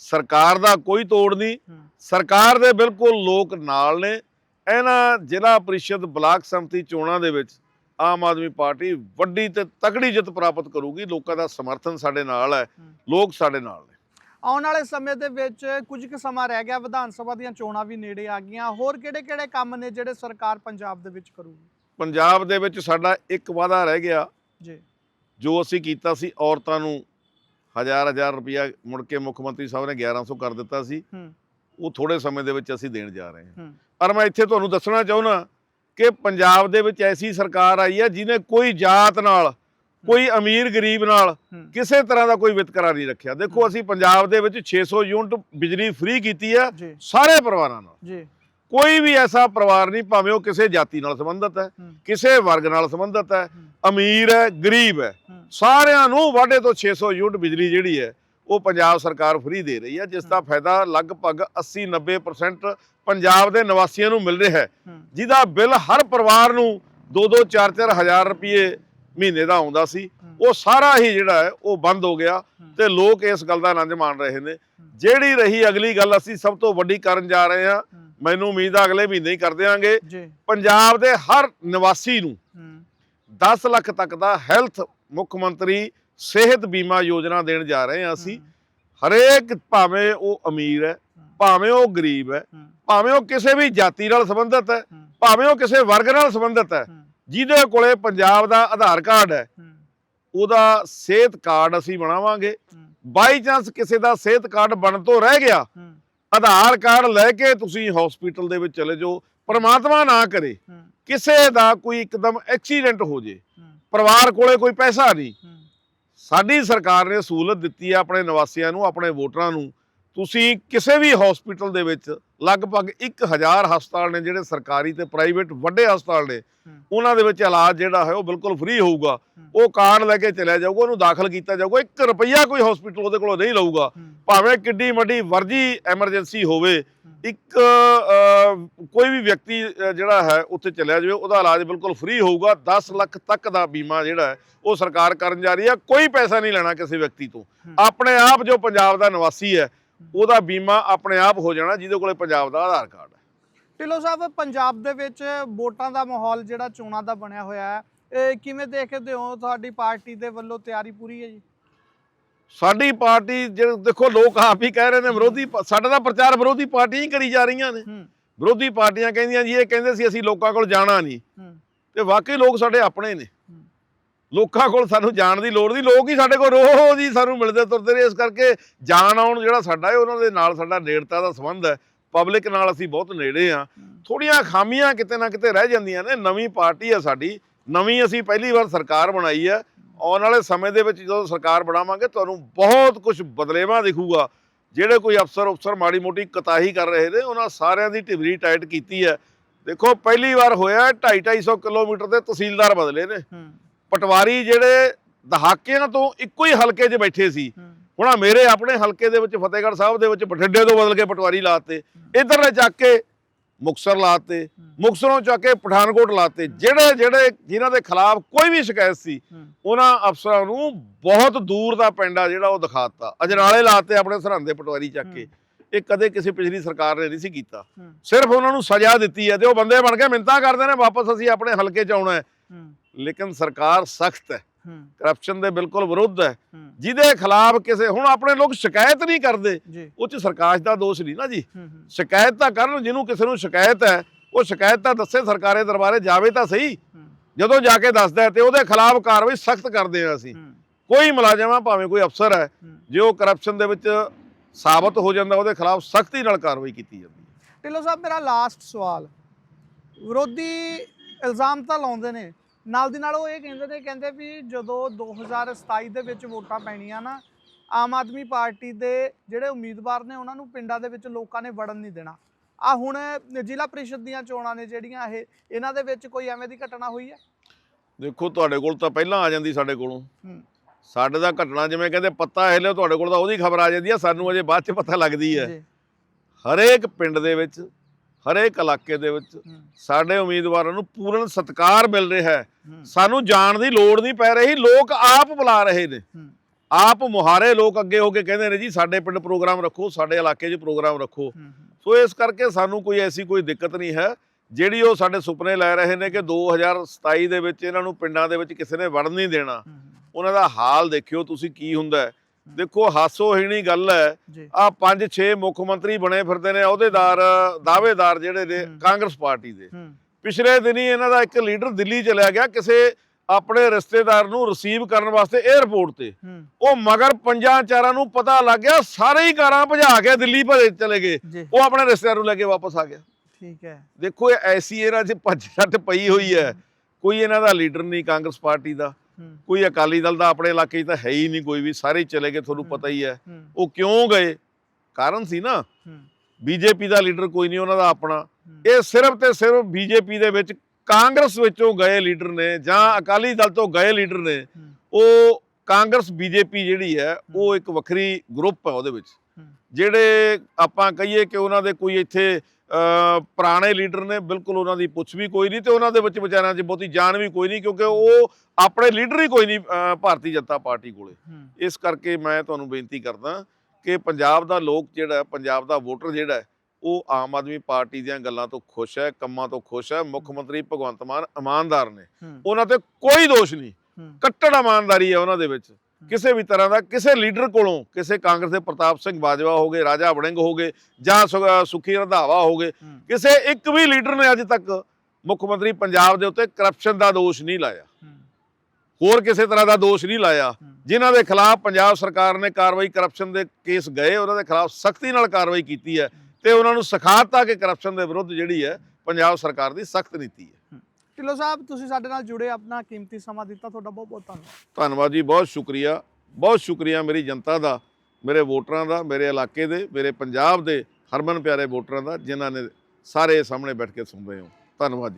Speaker 2: ਸਰਕਾਰ ਦਾ ਕੋਈ ਤੋੜ ਨਹੀਂ। ਸਰਕਾਰ ਦੇ ਬਿਲਕੁਲ ਲੋਕ ਨਾਲ ਨੇ। ਇਹਨਾਂ ਜ਼ਿਲ੍ਹਾ ਪ੍ਰੀਸ਼ਦ ਬਲਾਕ ਸੰਮਤੀ ਚੋਣਾਂ ਦੇ ਵਿੱਚ ਆਮ ਆਦਮੀ ਪਾਰਟੀ ਵੱਡੀ ਤੇ ਤਕੜੀ ਜਿੱਤ ਪ੍ਰਾਪਤ ਕਰੂਗੀ। ਲੋਕਾਂ ਦਾ ਸਮਰਥਨ ਸਾਡੇ ਨਾਲ ਹੈ।
Speaker 1: ਹੂੰ।
Speaker 2: ਲੋਕ ਸਾਡੇ ਨਾਲ ਨੇ।
Speaker 1: ਆਉਣ ਵਾਲੇ ਸਮੇਂ ਦੇ ਵਿੱਚ ਕੁਝ ਕੁ ਸਮਾਂ ਰਹਿ ਗਿਆ। ਵਿਧਾਨ ਸਭਾ ਦੀਆਂ ਚੋਣਾਂ ਵੀ ਨੇੜੇ ਆ ਗਈਆਂ। ਹੋਰ ਕਿਹੜੇ-ਕਿਹੜੇ ਕੰਮ ਨੇ ਜਿਹੜੇ ਸਰਕਾਰ ਪੰਜਾਬ ਦੇ ਵਿੱਚ ਕਰੂਗੀ?
Speaker 2: ਪੰਜਾਬ ਦੇ ਵਿੱਚ ਸਾਡਾ ਇੱਕ ਵਾਅਦਾ ਰਹਿ ਗਿਆ।
Speaker 1: ਜੀ।
Speaker 2: ਜੋ ਅਸੀਂ ਕੀਤਾ ਸੀ ਔਰਤਾਂ ਨੂੰ ਹਜ਼ਾਰ ਹਜ਼ਾਰ ਰੁਪਇਆ ਮੁੜ ਕੇ ਮੁੱਖ ਮੰਤਰੀ ਸਾਹਿਬ ਨੇ 1100 ਕਰ ਦਿੱਤਾ ਸੀ। ਉਹ ਥੋੜੇ ਸਮੇਂ ਦੇ ਵਿੱਚ ਅਸੀਂ ਦੇਣ ਜਾ ਰਹੇ ਹਾਂ। ਪਰ ਮੈਂ ਇੱਥੇ ਤੁਹਾਨੂੰ ਦੱਸਣਾ ਚਾਹੁੰਦਾ ਕਿ ਪੰਜਾਬ ਦੇ ਵਿੱਚ ਐਸੀ ਸਰਕਾਰ ਆਈ ਹੈ ਜਿਹਨੇ ਕੋਈ ਜਾਤ ਨਾਲ ਕੋਈ ਅਮੀਰ ਗਰੀਬ ਨਾਲ ਕਿਸੇ ਤਰ੍ਹਾਂ ਦਾ ਕੋਈ ਵਿਤਕਰਾ ਨਹੀਂ ਰੱਖਿਆ। ਦੇਖੋ। ਅਸੀਂ ਪੰਜਾਬ ਦੇ ਵਿੱਚ 600 ਯੂਨਿਟ ਬਿਜਲੀ ਫ੍ਰੀ ਕੀਤੀ ਹੈ ਸਾਰੇ ਪਰਿਵਾਰਾਂ ਨਾਲ।
Speaker 1: ਜੀ।
Speaker 2: ਕੋਈ ਵੀ ਐਸਾ ਪਰਿਵਾਰ ਨਹੀਂ ਭਾਵੇਂ ਉਹ ਕਿਸੇ ਜਾਤੀ ਨਾਲ ਸੰਬੰਧਿਤ ਹੈ ਕਿਸੇ ਵਰਗ ਨਾਲ ਸੰਬੰਧਿਤ ਹੈ ਅਮੀਰ ਹੈ ਗਰੀਬ ਹੈ। ਸਾਰਿਆਂ ਨੂੰ ਵਾਢੇ ਤੋਂ 600 ਯੂਨਿਟ ਬਿਜਲੀ ਜਿਹੜੀ ਹੈ ਉਹ ਪੰਜਾਬ ਸਰਕਾਰ ਫ੍ਰੀ ਦੇ ਰਹੀ ਹੈ ਜਿਸ ਦਾ ਫਾਇਦਾ ਲਗਭਗ 80 90% ਪੰਜਾਬ ਦੇ ਨਿਵਾਸੀਆਂ ਨੂੰ ਮਿਲ ਰਿਹਾ ਹੈ। ਜਿਹਦਾ ਬਿੱਲ ਹਰ ਪਰਿਵਾਰ ਨੂੰ 2-2 4-4 ਹਜ਼ਾਰ ਰੁਪਏ ਮਹੀਨੇ ਦਾ ਆਉਂਦਾ ਸੀ ਉਹ ਸਾਰਾ ਹੀ ਜਿਹੜਾ ਹੈ ਉਹ ਬੰਦ ਹੋ ਗਿਆ ਤੇ ਲੋਕ ਇਸ ਗੱਲ ਦਾ ਆਨੰਦ ਮਾਣ ਰਹੇ ਨੇ। ਜਿਹੜੀ ਰਹੀ ਅਗਲੀ ਗੱਲ ਅਸੀਂ ਸਭ ਤੋਂ ਵੱਡੀ ਕਰਨ ਜਾ ਰਹੇ ਹੂੰ, ਮੈਨੂੰ ਉਮੀਦ ਆ ਅਗਲੇ ਮਹੀਨੇ ਹੀ ਕਰ ਦਿਆਂਗੇ।
Speaker 1: ਜੀ।
Speaker 2: ਪੰਜਾਬ ਦੇ ਹਰ ਨਿਵਾਸੀ ਨੂੰ
Speaker 1: ਹੂੰ।
Speaker 2: 10 ਲੱਖ ਤੱਕ ਦਾ ਹੈਲਥ ਮੁੱਖ ਮੰਤਰੀ ਸਿਹਤ ਬੀਮਾ ਯੋਜਨਾ ਦੇਣ ਜਾ ਰਹੇ ਹਾਂ ਅਸੀਂ। ਹਰੇਕ ਭਾਵੇਂ ਉਹ ਅਮੀਰ ਹੈ ਭਾਵੇਂ ਉਹ ਗਰੀਬ ਹੈ ਭਾਵੇਂ ਉਹ ਕਿਸੇ ਵੀ ਜਾਤੀ ਨਾਲ ਸੰਬੰਧਿਤ ਹੈ ਭਾਵੇਂ ਉਹ ਕਿਸੇ ਵਰਗ ਨਾਲ ਸੰਬੰਧਿਤ ਹੈ ਜਿਹਦੇ ਕੋਲੇ ਪੰਜਾਬ ਦਾ ਆਧਾਰ ਕਾਰਡ ਹੈ ਉਹਦਾ ਸਿਹਤ ਕਾਰਡ ਅਸੀਂ ਬਣਾਵਾਂਗੇ। ਬਾਈ ਚਾਂਸ ਕਿਸੇ ਦਾ ਸਿਹਤ ਕਾਰਡ ਬਣ ਤੋਂ ਰਹਿ ਗਿਆ ਆਧਾਰ ਕਾਰਡ ਲੈ ਕੇ ਤੁਸੀਂ ਹਸਪੀਟਲ ਦੇ ਵਿੱਚ ਚਲੇ ਜਾਓ ਪ੍ਰਮਾਤਮਾ ਨਾ ਕਰੇ ਕਿਸੇ ਦਾ ਕੋਈ ਇੱਕਦਮ ਐਕਸੀਡੈਂਟ ਹੋ ਜੇ ਪਰਿਵਾਰ ਕੋਲੇ ਕੋਈ ਪੈਸਾ ਨਹੀਂ। ਸਾਡੀ ਸਰਕਾਰ ਨੇ ਸਹੂਲਤ ਦਿੱਤੀ ਹੈ ਆਪਣੇ ਨਿਵਾਸੀਆਂ ਨੂੰ ਆਪਣੇ ਵੋਟਰਾਂ ਨੂੰ ਤੁਸੀਂ ਕਿਸੇ ਵੀ ਹਸਪੀਟਲ ਦੇ ਵਿੱਚ ਲਗਭਗ 1000 ਹਸਪਤਾਲ ਨੇ ਜਿਹੜੇ ਸਰਕਾਰੀ ਤੇ ਪ੍ਰਾਈਵੇਟ ਵੱਡੇ ਹਸਪਤਾਲ ਨੇ। ਉਹਨਾਂ ਦੇ ਵਿੱਚ ਇਲਾਜ ਜਿਹੜਾ ਹੈ ਉਹ ਬਿਲਕੁਲ ਫ੍ਰੀ ਹੋਊਗਾ। ਉਹ ਕਾਰਡ ਲੈ ਕੇ ਚਲਿਆ ਜਾਊਗਾ ਉਹਨੂੰ ਦਾਖਲ ਕੀਤਾ ਜਾਊਗਾ 1 ਰੁਪਈਆ ਕੋਈ ਹਸਪੀਟਲ ਉਹਦੇ ਕੋਲੋਂ ਨਹੀਂ ਲਊਗਾ। ਭਾਵੇਂ ਕਿੱਡੀ ਵੱਡੀ ਵਰਜੀ ਐਮਰਜੈਂਸੀ ਹੋਵੇ ਇੱਕ ਕੋਈ ਵੀ ਵਿਅਕਤੀ ਜਿਹੜਾ ਹੈ ਉੱਥੇ ਚਲਿਆ ਜਾਵੇ ਉਹਦਾ ਇਲਾਜ ਬਿਲਕੁਲ ਫ੍ਰੀ ਹੋਊਗਾ। 10 ਲੱਖ ਤੱਕ ਦਾ ਬੀਮਾ ਜਿਹੜਾ ਉਹ ਸਰਕਾਰ ਕਰਨ ਜਾ ਰਹੀ ਹੈ। ਕੋਈ ਪੈਸਾ ਨਹੀਂ ਲੈਣਾ ਕਿਸੇ ਵਿਅਕਤੀ ਤੋਂ। ਆਪਣੇ ਆਪ ਜੋ ਪੰਜਾਬ ਦਾ ਨਿਵਾਸੀ ਹੈ ਉਹਦਾ ਬੀਮਾ ਆਪਣੇ ਆਪ ਹੋ ਜਾਣਾ ਜਿਹਦੇ ਕੋਲੇ ਪੰਜਾਬ ਦਾ ਆਧਾਰ ਕਾਰਡ ਹੈ।
Speaker 1: ਢਿੱਲੋਂ ਸਾਹਿਬ ਪੰਜਾਬ ਦੇ ਵਿੱਚ ਵੋਟਾਂ ਦਾ ਮਾਹੌਲ ਜਿਹੜਾ ਚੋਣਾਂ ਦਾ ਬਣਿਆ ਹੋਇਆ ਹੈ ਇਹ ਕਿਵੇਂ ਦੇਖਦੇ ਹੋ? ਤੁਹਾਡੀ ਪਾਰਟੀ ਦੇ ਵੱਲੋਂ ਤਿਆਰੀ ਪੂਰੀ ਹੈ ਜੀ?
Speaker 2: ਸਾਡੀ ਪਾਰਟੀ ਜਿਹੜੇ ਦੇਖੋ ਲੋਕ ਆਪ ਹੀ ਕਹਿ ਰਹੇ ਨੇ ਵਿਰੋਧੀ ਸਾਡਾ ਤਾਂ ਪ੍ਰਚਾਰ ਵਿਰੋਧੀ ਪਾਰਟੀਆਂ ਹੀ ਕਰੀ ਜਾ ਰਹੀਆਂ ਨੇ। ਵਿਰੋਧੀ ਪਾਰਟੀਆਂ ਕਹਿੰਦੀਆਂ ਜੀ ਇਹ ਕਹਿੰਦੇ ਸੀ ਅਸੀਂ ਲੋਕਾਂ ਕੋਲ ਜਾਣਾ ਨਹੀਂ। ਤੇ ਵਾਕਈ ਲੋਕ ਸਾਡੇ ਆਪਣੇ ਨੇ। ਲੋਕਾਂ ਕੋਲ ਸਾਨੂੰ ਜਾਣ ਦੀ ਲੋੜ ਨਹੀਂ, ਲੋਕ ਹੀ ਸਾਡੇ ਕੋਲ ਰੋਜ਼ ਹੀ ਸਾਨੂੰ ਮਿਲਦੇ ਤੁਰਦੇ ਨੇ, ਇਸ ਕਰਕੇ ਜਾਣ ਆਉਣ ਜਿਹੜਾ ਸਾਡਾ ਹੈ, ਉਹਨਾਂ ਦੇ ਨਾਲ ਸਾਡਾ ਨੇੜਤਾ ਦਾ ਸੰਬੰਧ ਹੈ। ਪਬਲਿਕ ਨਾਲ ਅਸੀਂ ਬਹੁਤ ਨੇੜੇ ਆ ਥੋੜੀਆਂ ਖਾਮੀਆਂ ਕਿਤੇ ਨਾ ਕਿਤੇ ਰਹਿ ਜਾਂਦੀਆਂ ਨੇ, ਨਵੀਂ ਪਾਰਟੀ ਹੈ ਸਾਡੀ, ਨਵੀਂ ਅਸੀਂ ਪਹਿਲੀ ਵਾਰ ਸਰਕਾਰ ਬਣਾਈ ਹੈ। ਆਉਣ ਵਾਲੇ ਸਮੇਂ ਦੇ ਵਿੱਚ ਜਦੋਂ ਸਰਕਾਰ ਬਣਾਵਾਂਗੇ, ਤੁਹਾਨੂੰ ਬਹੁਤ ਕੁਝ ਬਦਲੇਵਾ ਦਿਖੂਗਾ। ਜਿਹੜੇ ਕੋਈ ਅਫਸਰ ਅਫਸਰ ਮਾੜੀ ਮੋਟੀ ਕਤਾਹੀ ਕਰ ਰਹੇ ਨੇ, ਉਹਨਾਂ ਸਾਰਿਆਂ ਦੀ ਢਿਬਰੀ ਟਾਈਟ ਕੀਤੀ ਹੈ। ਦੇਖੋ, ਪਹਿਲੀ ਵਾਰ ਹੋਇਆ 2.5 250 ਕਿਲੋਮੀਟਰ ਦੇ ਤਹਿਸੀਲਦਾਰ ਬਦਲੇ ਨੇ। ਪਟਵਾਰੀ ਜਿਹੜੇ ਦਹਾਕਿਆਂ ਤੋਂ ਇੱਕੋ ਹੀ ਹਲਕੇ 'ਚ ਬੈਠੇ ਸੀ। ਹੁਣ ਮੇਰੇ ਆਪਣੇ ਹਲਕੇ ਦੇ ਵਿੱਚ ਫਤਿਹਗੜ੍ਹ ਸਾਹਿਬ ਦੇ ਵਿੱਚ ਬਠਿੰਡੇ ਤੋਂ ਬਦਲ ਕੇ ਪਟਵਾਰੀ ਲਾਤੇ। ਇਧਰਲੇ ਚੱਕ ਕੇ ਮੁਕਸਰ ਲਾਤੇ ਮੁਕਸਰੋਂ ਚੱਕ ਕੇ ਪਠਾਨਕੋਟ ਲਾਤੇ। ਜਿਹੜੇ ਜਿਹੜੇ ਜਿਨ੍ਹਾਂ ਦੇ ਖਿਲਾਫ ਕੋਈ ਵੀ ਸ਼ਿਕਾਇਤ ਸੀ ਉਹਨਾਂ ਅਫਸਰਾਂ ਨੂੰ ਬਹੁਤ ਦੂਰ ਦਾ ਪਿੰਡ ਆ ਜਿਹੜਾ ਉਹ ਦਿਖਾਤਾ। ਅਜਨਾਲੇ ਲਾਤੇ ਆਪਣੇ ਸਰਹੰਦ ਦੇ ਪਟਵਾਰੀ ਚੱਕ ਕੇ। ਇਹ ਕਦੇ ਕਿਸੇ ਪਿਛਲੀ ਸਰਕਾਰ ਨੇ ਨਹੀਂ ਸੀ ਕੀਤਾ। ਸਿਰਫ ਉਹਨਾਂ ਨੂੰ ਸਜ਼ਾ ਦਿੱਤੀ ਹੈ ਤੇ ਉਹ ਬੰਦੇ ਬਣ ਕੇ ਮਿੰਤਾ ਕਰਦੇ ਨੇ ਵਾਪਸ ਅਸੀਂ ਆਪਣੇ ਹਲਕੇ 'ਚ ਆਉਣਾ ਹੂੰ। ਲੇਕਿਨ ਸਰਕਾਰ ਸਖਤ ਹੈ। ਕਰਪਸ਼ਨ ਦੇ ਬਿਲਕੁਲ ਵਿਰੁੱਧ ਹੈ। ਜਿਹਦੇ ਖਿਲਾਫ ਕਿਸੇ ਹੁਣ ਆਪਣੇ ਲੋਕ ਸ਼ਿਕਾਇਤ ਨਹੀਂ ਕਰਦੇ। ਉਹ ਚ ਸਰਕਾਰ ਦਾ ਦੋਸ਼ ਨਹੀਂ ਨਾ ਜੀ। ਸ਼ਿਕਾਇਤ ਤਾਂ ਕਰਨ ਜਿਹਨੂੰ ਕਿਸੇ ਨੂੰ ਸ਼ਿਕਾਇਤ ਹੈ ਉਹ ਸ਼ਿਕਾਇਤ ਤਾਂ ਦੱਸੇ ਸਰਕਾਰੇ ਦਰਬਾਰੇ ਜਾਵੇ ਤਾਂ ਸਹੀ। ਜਦੋਂ ਜਾ ਕੇ ਦੱਸਦਾ ਤੇ ਉਹਦੇ ਖਿਲਾਫ ਕਾਰਵਾਈ ਸਖਤ ਕਰਦੇ ਆ ਅਸੀਂ। ਕੋਈ ਮੁਲਾਜ਼ਮ ਆ ਭਾਵੇਂ ਕੋਈ ਅਫਸਰ ਹੂੰ ਜੇ ਉਹ ਕਰਪਸ਼ਨ ਦੇ ਵਿੱਚ ਸਾਬਤ ਹੋ ਜਾਂਦਾ ਉਹਦੇ ਖਿਲਾਫ ਸਖਤੀ ਨਾਲ ਕਾਰਵਾਈ ਕੀਤੀ ਜਾਂਦੀ ਹੈ।
Speaker 1: ਢਿੱਲੋਂ ਸਾਹਿਬ ਮੇਰਾ ਲਾਸਟ ਸਵਾਲ। ਵਿਰੋਧੀ ਇਲਜ਼ਾਮ ਤਾਂ ਲਾਉਂਦੇ ਨੇ ਨਾਲ ਦੀ ਨਾਲ ਉਹ ਇਹ ਕਹਿੰਦੇ ਨੇ ਕਹਿੰਦੇ ਵੀ ਜਦੋਂ 2027 ਦੇ ਵਿੱਚ ਵੋਟਾਂ ਪੈਣੀਆਂ ਨਾ ਆਮ ਆਦਮੀ ਪਾਰਟੀ ਦੇ ਜਿਹੜੇ ਉਮੀਦਵਾਰ ਨੇ ਉਹਨਾਂ ਨੂੰ ਪਿੰਡਾਂ ਦੇ ਵਿੱਚ ਲੋਕਾਂ ਨੇ ਵੜਨ ਨਹੀਂ ਦੇਣਾ। ਆ ਹੁਣ ਜ਼ਿਲ੍ਹਾ ਪ੍ਰੀਸ਼ਦ ਦੀਆਂ ਚੋਣਾਂ ਨੇ ਜਿਹੜੀਆਂ ਇਹ ਇਹਨਾਂ ਦੇ ਵਿੱਚ ਕੋਈ ਐਵੇਂ ਦੀ ਘਟਨਾ ਹੋਈ ਹੈ?
Speaker 2: ਦੇਖੋ ਤੁਹਾਡੇ ਕੋਲ ਤਾਂ ਪਹਿਲਾਂ ਆ ਜਾਂਦੀ ਸਾਡੇ ਕੋਲੋਂ। ਸਾਡੇ ਦਾ ਘਟਨਾ ਜਿਵੇਂ ਕਹਿੰਦੇ ਪੱਤਾ ਹਿੱਲੇ ਤੁਹਾਡੇ ਕੋਲ ਤਾਂ ਉਹਦੀ ਖਬਰ ਆ ਜਾਂਦੀ ਹੈ ਸਾਨੂੰ ਅਜੇ ਬਾਅਦ ਚ ਪਤਾ ਲੱਗਦੀ ਹੈ। ਹਰੇਕ ਪਿੰਡ ਦੇ ਵਿੱਚ ਹਰੇਕ ਇਲਾਕੇ ਦੇ ਵਿੱਚ ਸਾਡੇ ਉਮੀਦਵਾਰਾਂ ਨੂੰ ਪੂਰਨ ਸਤਿਕਾਰ ਮਿਲ ਰਿਹਾ ਹੈ। ਸਾਨੂੰ ਜਾਣ ਦੀ ਲੋੜ ਨਹੀਂ ਪੈ ਰਹੀ ਲੋਕ ਆਪ ਬੁਲਾ ਰਹੇ ਨੇ। ਆਪ ਮੁਹਾਰੇ ਲੋਕ ਅੱਗੇ ਹੋ ਕੇ ਕਹਿੰਦੇ ਨੇ ਜੀ ਸਾਡੇ ਪਿੰਡ ਪ੍ਰੋਗਰਾਮ ਰੱਖੋ ਸਾਡੇ ਇਲਾਕੇ 'ਚ ਪ੍ਰੋਗਰਾਮ ਰੱਖੋ। ਸੋ ਇਸ ਕਰਕੇ ਸਾਨੂੰ ਕੋਈ ਐਸੀ ਕੋਈ ਦਿੱਕਤ ਨਹੀਂ ਹੈ। ਜਿਹੜੀ ਉਹ ਸਾਡੇ ਸੁਪਨੇ ਲੈ ਰਹੇ ਨੇ ਕਿ 2027 ਦੇ ਵਿੱਚ ਇਹਨਾਂ ਨੂੰ ਪਿੰਡਾਂ ਦੇ ਵਿੱਚ ਕਿਸੇ ਨੇ ਵੜਨ ਨਹੀਂ ਦੇਣਾ। ਉਹਨਾਂ ਦਾ ਹਾਲ ਦੇਖਿਓ ਤੁਸੀਂ ਕੀ ਹੁੰਦਾ ਦੇਖੋ ਹਾਸੋਹੀਣੀ ਗੱਲ ਹੈ। ਆ ਪੰਜ ਛੇ ਮੁੱਖ ਮੰਤਰੀ ਬਣੇ ਫਿਰਦੇ ਨੇ ਅਹੁਦੇਦਾਰ ਦਾਅਵੇਦਾਰ ਜਿਹੜੇ ਨੇ। ਕਾਂਗਰਸ ਪਾਰਟੀ ਦੇ। ਪਿਛਲੇ ਦਿਨੀ ਇਹਨਾਂ ਦਾ ਇੱਕ ਲੀਡਰ ਦਿੱਲੀ ਚਲਿਆ ਗਿਆ ਕਿਸੇ ਆਪਣੇ ਰਿਸ਼ਤੇਦਾਰ ਨੂੰ ਰਿਸੀਵ ਕਰਨ ਵਾਸਤੇ 에ਅਰਪੋਰਟ ਤੇ ਉਹ ਮਗਰ ਪੰਜਾਂ ਚਾਰਾਂ ਨੂੰ ਪਤਾ ਲੱਗ ਗਿਆ ਸਾਰੇ ਹੀ ਕਾਰਾਂ ਭਜਾ ਕੇ ਦਿੱਲੀ ਭਜੇ ਚਲੇ ਗਏ। ਉਹ ਆਪਣੇ ਰਿਸ਼ਤੇਦਾਰ ਨੂੰ ਲੈ ਕੇ ਵਾਪਸ ਆ ਗਿਆ।
Speaker 1: ਠੀਕ ਹੈ।
Speaker 2: ਦੇਖੋ ਇਹ ਐਸੀ ਇਹਨਾਂ 'ਚ ਭੱਜ ਛੱਟ ਪਈ ਹੋਈ ਹੈ। ਕੋਈ ਇਹਨਾਂ ਦਾ ਲੀਡਰ ਨਹੀਂ ਕਾਂਗਰਸ ਪਾਰਟੀ ਦਾ। ਕੋਈ ਅਕਾਲੀ ਦਲ ਦਾ ਆਪਣੇ ਇਲਾਕੇ 'ਚ ਤਾਂ ਹੈ ਹੀ ਨਹੀਂ ਕੋਈ ਵੀ ਸਾਰੇ ਚਲੇ ਗਏ ਤੁਹਾਨੂੰ। ਪਤਾ ਹੀ ਹੈ। ਉਹ ਕਿਉਂ ਗਏ? ਕਾਰਨ ਸੀ ਨਾ। ਬੀਜੇਪੀ ਦਾ ਲੀਡਰ ਕੋਈ ਨਹੀਂ ਉਹਨਾਂ ਦਾ ਆਪਣਾ। ਇਹ ਸਿਰਫ ਤੇ ਸਿਰਫ ਬੀਜੇਪੀ ਦੇ ਵਿੱਚ ਕਾਂਗਰਸ ਵਿੱਚੋਂ ਗਏ ਲੀਡਰ ਨੇ ਜਾਂ ਅਕਾਲੀ ਦਲ ਤੋਂ ਗਏ ਲੀਡਰ ਨੇ। ਉਹ ਕਾਂਗਰਸ ਬੀਜੇਪੀ ਜਿਹੜੀ ਹੈ ਉਹ ਇੱਕ ਵੱਖਰੀ ਗਰੁੱਪ ਹੈ ਉਹਦੇ ਵਿੱਚ। ਜਿਹੜੇ ਆਪਾਂ ਕਹੀਏ ਕਿ ਉਹਨਾਂ ਦੇ ਕੋਈ ਇੱਥੇ ਪੁਰਾਣੇ ਲੀਡਰ ਨੇ ਬਿਲਕੁਲ ਉਹਨਾਂ ਦੀ ਪੁੱਛ ਵੀ ਕੋਈ ਨਹੀਂ ਤੇ ਉਹਨਾਂ ਦੇ ਵਿੱਚ ਵਿਚਾਰਿਆਂ 'ਚ ਬਹੁਤੀ ਜਾਨ ਵੀ ਕੋਈ ਨਹੀਂ ਕਿਉਂਕਿ ਉਹ ਆਪਣੇ ਲੀਡਰ ਹੀ ਕੋਈ ਨਹੀਂ ਭਾਰਤੀ ਜਨਤਾ ਪਾਰਟੀ ਕੋਲੇ। ਇਸ ਕਰਕੇ ਮੈਂ ਤੁਹਾਨੂੰ ਬੇਨਤੀ ਕਰਦਾ ਕਿ ਪੰਜਾਬ ਦਾ ਲੋਕ ਜਿਹੜਾ ਪੰਜਾਬ ਦਾ ਵੋਟਰ ਜਿਹੜਾ ਉਹ ਆਮ ਆਦਮੀ ਪਾਰਟੀ ਦੀਆਂ ਗੱਲਾਂ ਤੋਂ ਖੁਸ਼ ਹੈ ਕੰਮਾਂ ਤੋਂ ਖੁਸ਼ ਹੈ। ਮੁੱਖ ਮੰਤਰੀ ਭਗਵੰਤ ਮਾਨ ਇਮਾਨਦਾਰ ਨੇ। ਉਹਨਾਂ ਤੇ ਕੋਈ ਦੋਸ਼ ਨਹੀਂ। ਕੱਟੜ ਇਮਾਨਦਾਰੀ ਹੈ ਉਹਨਾਂ ਦੇ ਵਿੱਚ। ਕਿਸੇ ਵੀ ਤਰ੍ਹਾਂ ਦਾ ਕਿਸੇ ਲੀਡਰ ਕੋਲੋਂ ਕਿਸੇ ਕਾਂਗਰਸ ਦੇ ਪ੍ਰਤਾਪ ਸਿੰਘ ਬਾਜਵਾ ਹੋਗੇ ਰਾਜਾ ਵੜਿੰਗ ਹੋਗੇ ਜਾਂ ਸੁਖੀ ਰੰਧਾਵਾ ਹੋਗੇ ਕਿਸੇ ਇੱਕ ਵੀ ਲੀਡਰ ਨੇ ਅੱਜ ਤੱਕ ਮੁੱਖ ਮੰਤਰੀ ਪੰਜਾਬ ਦੇ ਉੱਤੇ ਕਰਪਸ਼ਨ ਦਾ ਦੋਸ਼ ਨਹੀਂ ਲਾਇਆ। ਹੋਰ ਕਿਸੇ ਤਰ੍ਹਾਂ ਦਾ ਦੋਸ਼ ਨਹੀਂ ਲਾਇਆ ਜਿਨ੍ਹਾਂ ਦੇ ਖਿਲਾਫ ਪੰਜਾਬ ਸਰਕਾਰ ਨੇ ਕਾਰਵਾਈ ਕਰਪਸ਼ਨ ਦੇ ਕੇਸ ਗਏ ਉਹਨਾਂ ਦੇ ਖਿਲਾਫ ਸਖਤੀ ਨਾਲ ਕਾਰਵਾਈ ਕੀਤੀ ਹੈ ਤੇ ਉਹਨਾਂ ਨੂੰ ਸਿਖਾਤਾ ਕਿ ਕਰਪਸ਼ਨ ਦੇ ਵਿਰੁੱਧ ਜਿਹੜੀ ਹੈ ਪੰਜਾਬ ਸਰਕਾਰ ਦੀ ਸਖਤ ਨੀਤੀ ਹੈ।
Speaker 1: ਢਿੱਲੋਂ ਸਾਹਿਬ, ਤੁਸੀਂ ਸਾਡੇ ਨਾਲ ਜੁੜੇ, ਆਪਣਾ ਕੀਮਤੀ ਸਮਾਂ ਦਿੱਤਾ ਤੁਹਾਡਾ, ਬਹੁਤ ਬਹੁਤ ਧੰਨਵਾਦ।
Speaker 2: ਧੰਨਵਾਦ ਜੀ, ਬਹੁਤ ਸ਼ੁਕਰੀਆ। ਬਹੁਤ ਸ਼ੁਕਰੀਆ ਮੇਰੀ ਜਨਤਾ ਦਾ, ਮੇਰੇ ਵੋਟਰਾਂ ਦਾ, ਮੇਰੇ ਇਲਾਕੇ ਦੇ, ਮੇਰੇ ਪੰਜਾਬ ਦੇ ਹਰਮਨ ਪਿਆਰੇ ਵੋਟਰਾਂ ਦਾ, ਜਿਨ੍ਹਾਂ ਨੇ ਸਾਰੇ ਸਾਹਮਣੇ ਬੈਠ ਕੇ ਸੁਣ ਰਹੇ ਹੋ। ਧੰਨਵਾਦ ਜੀ।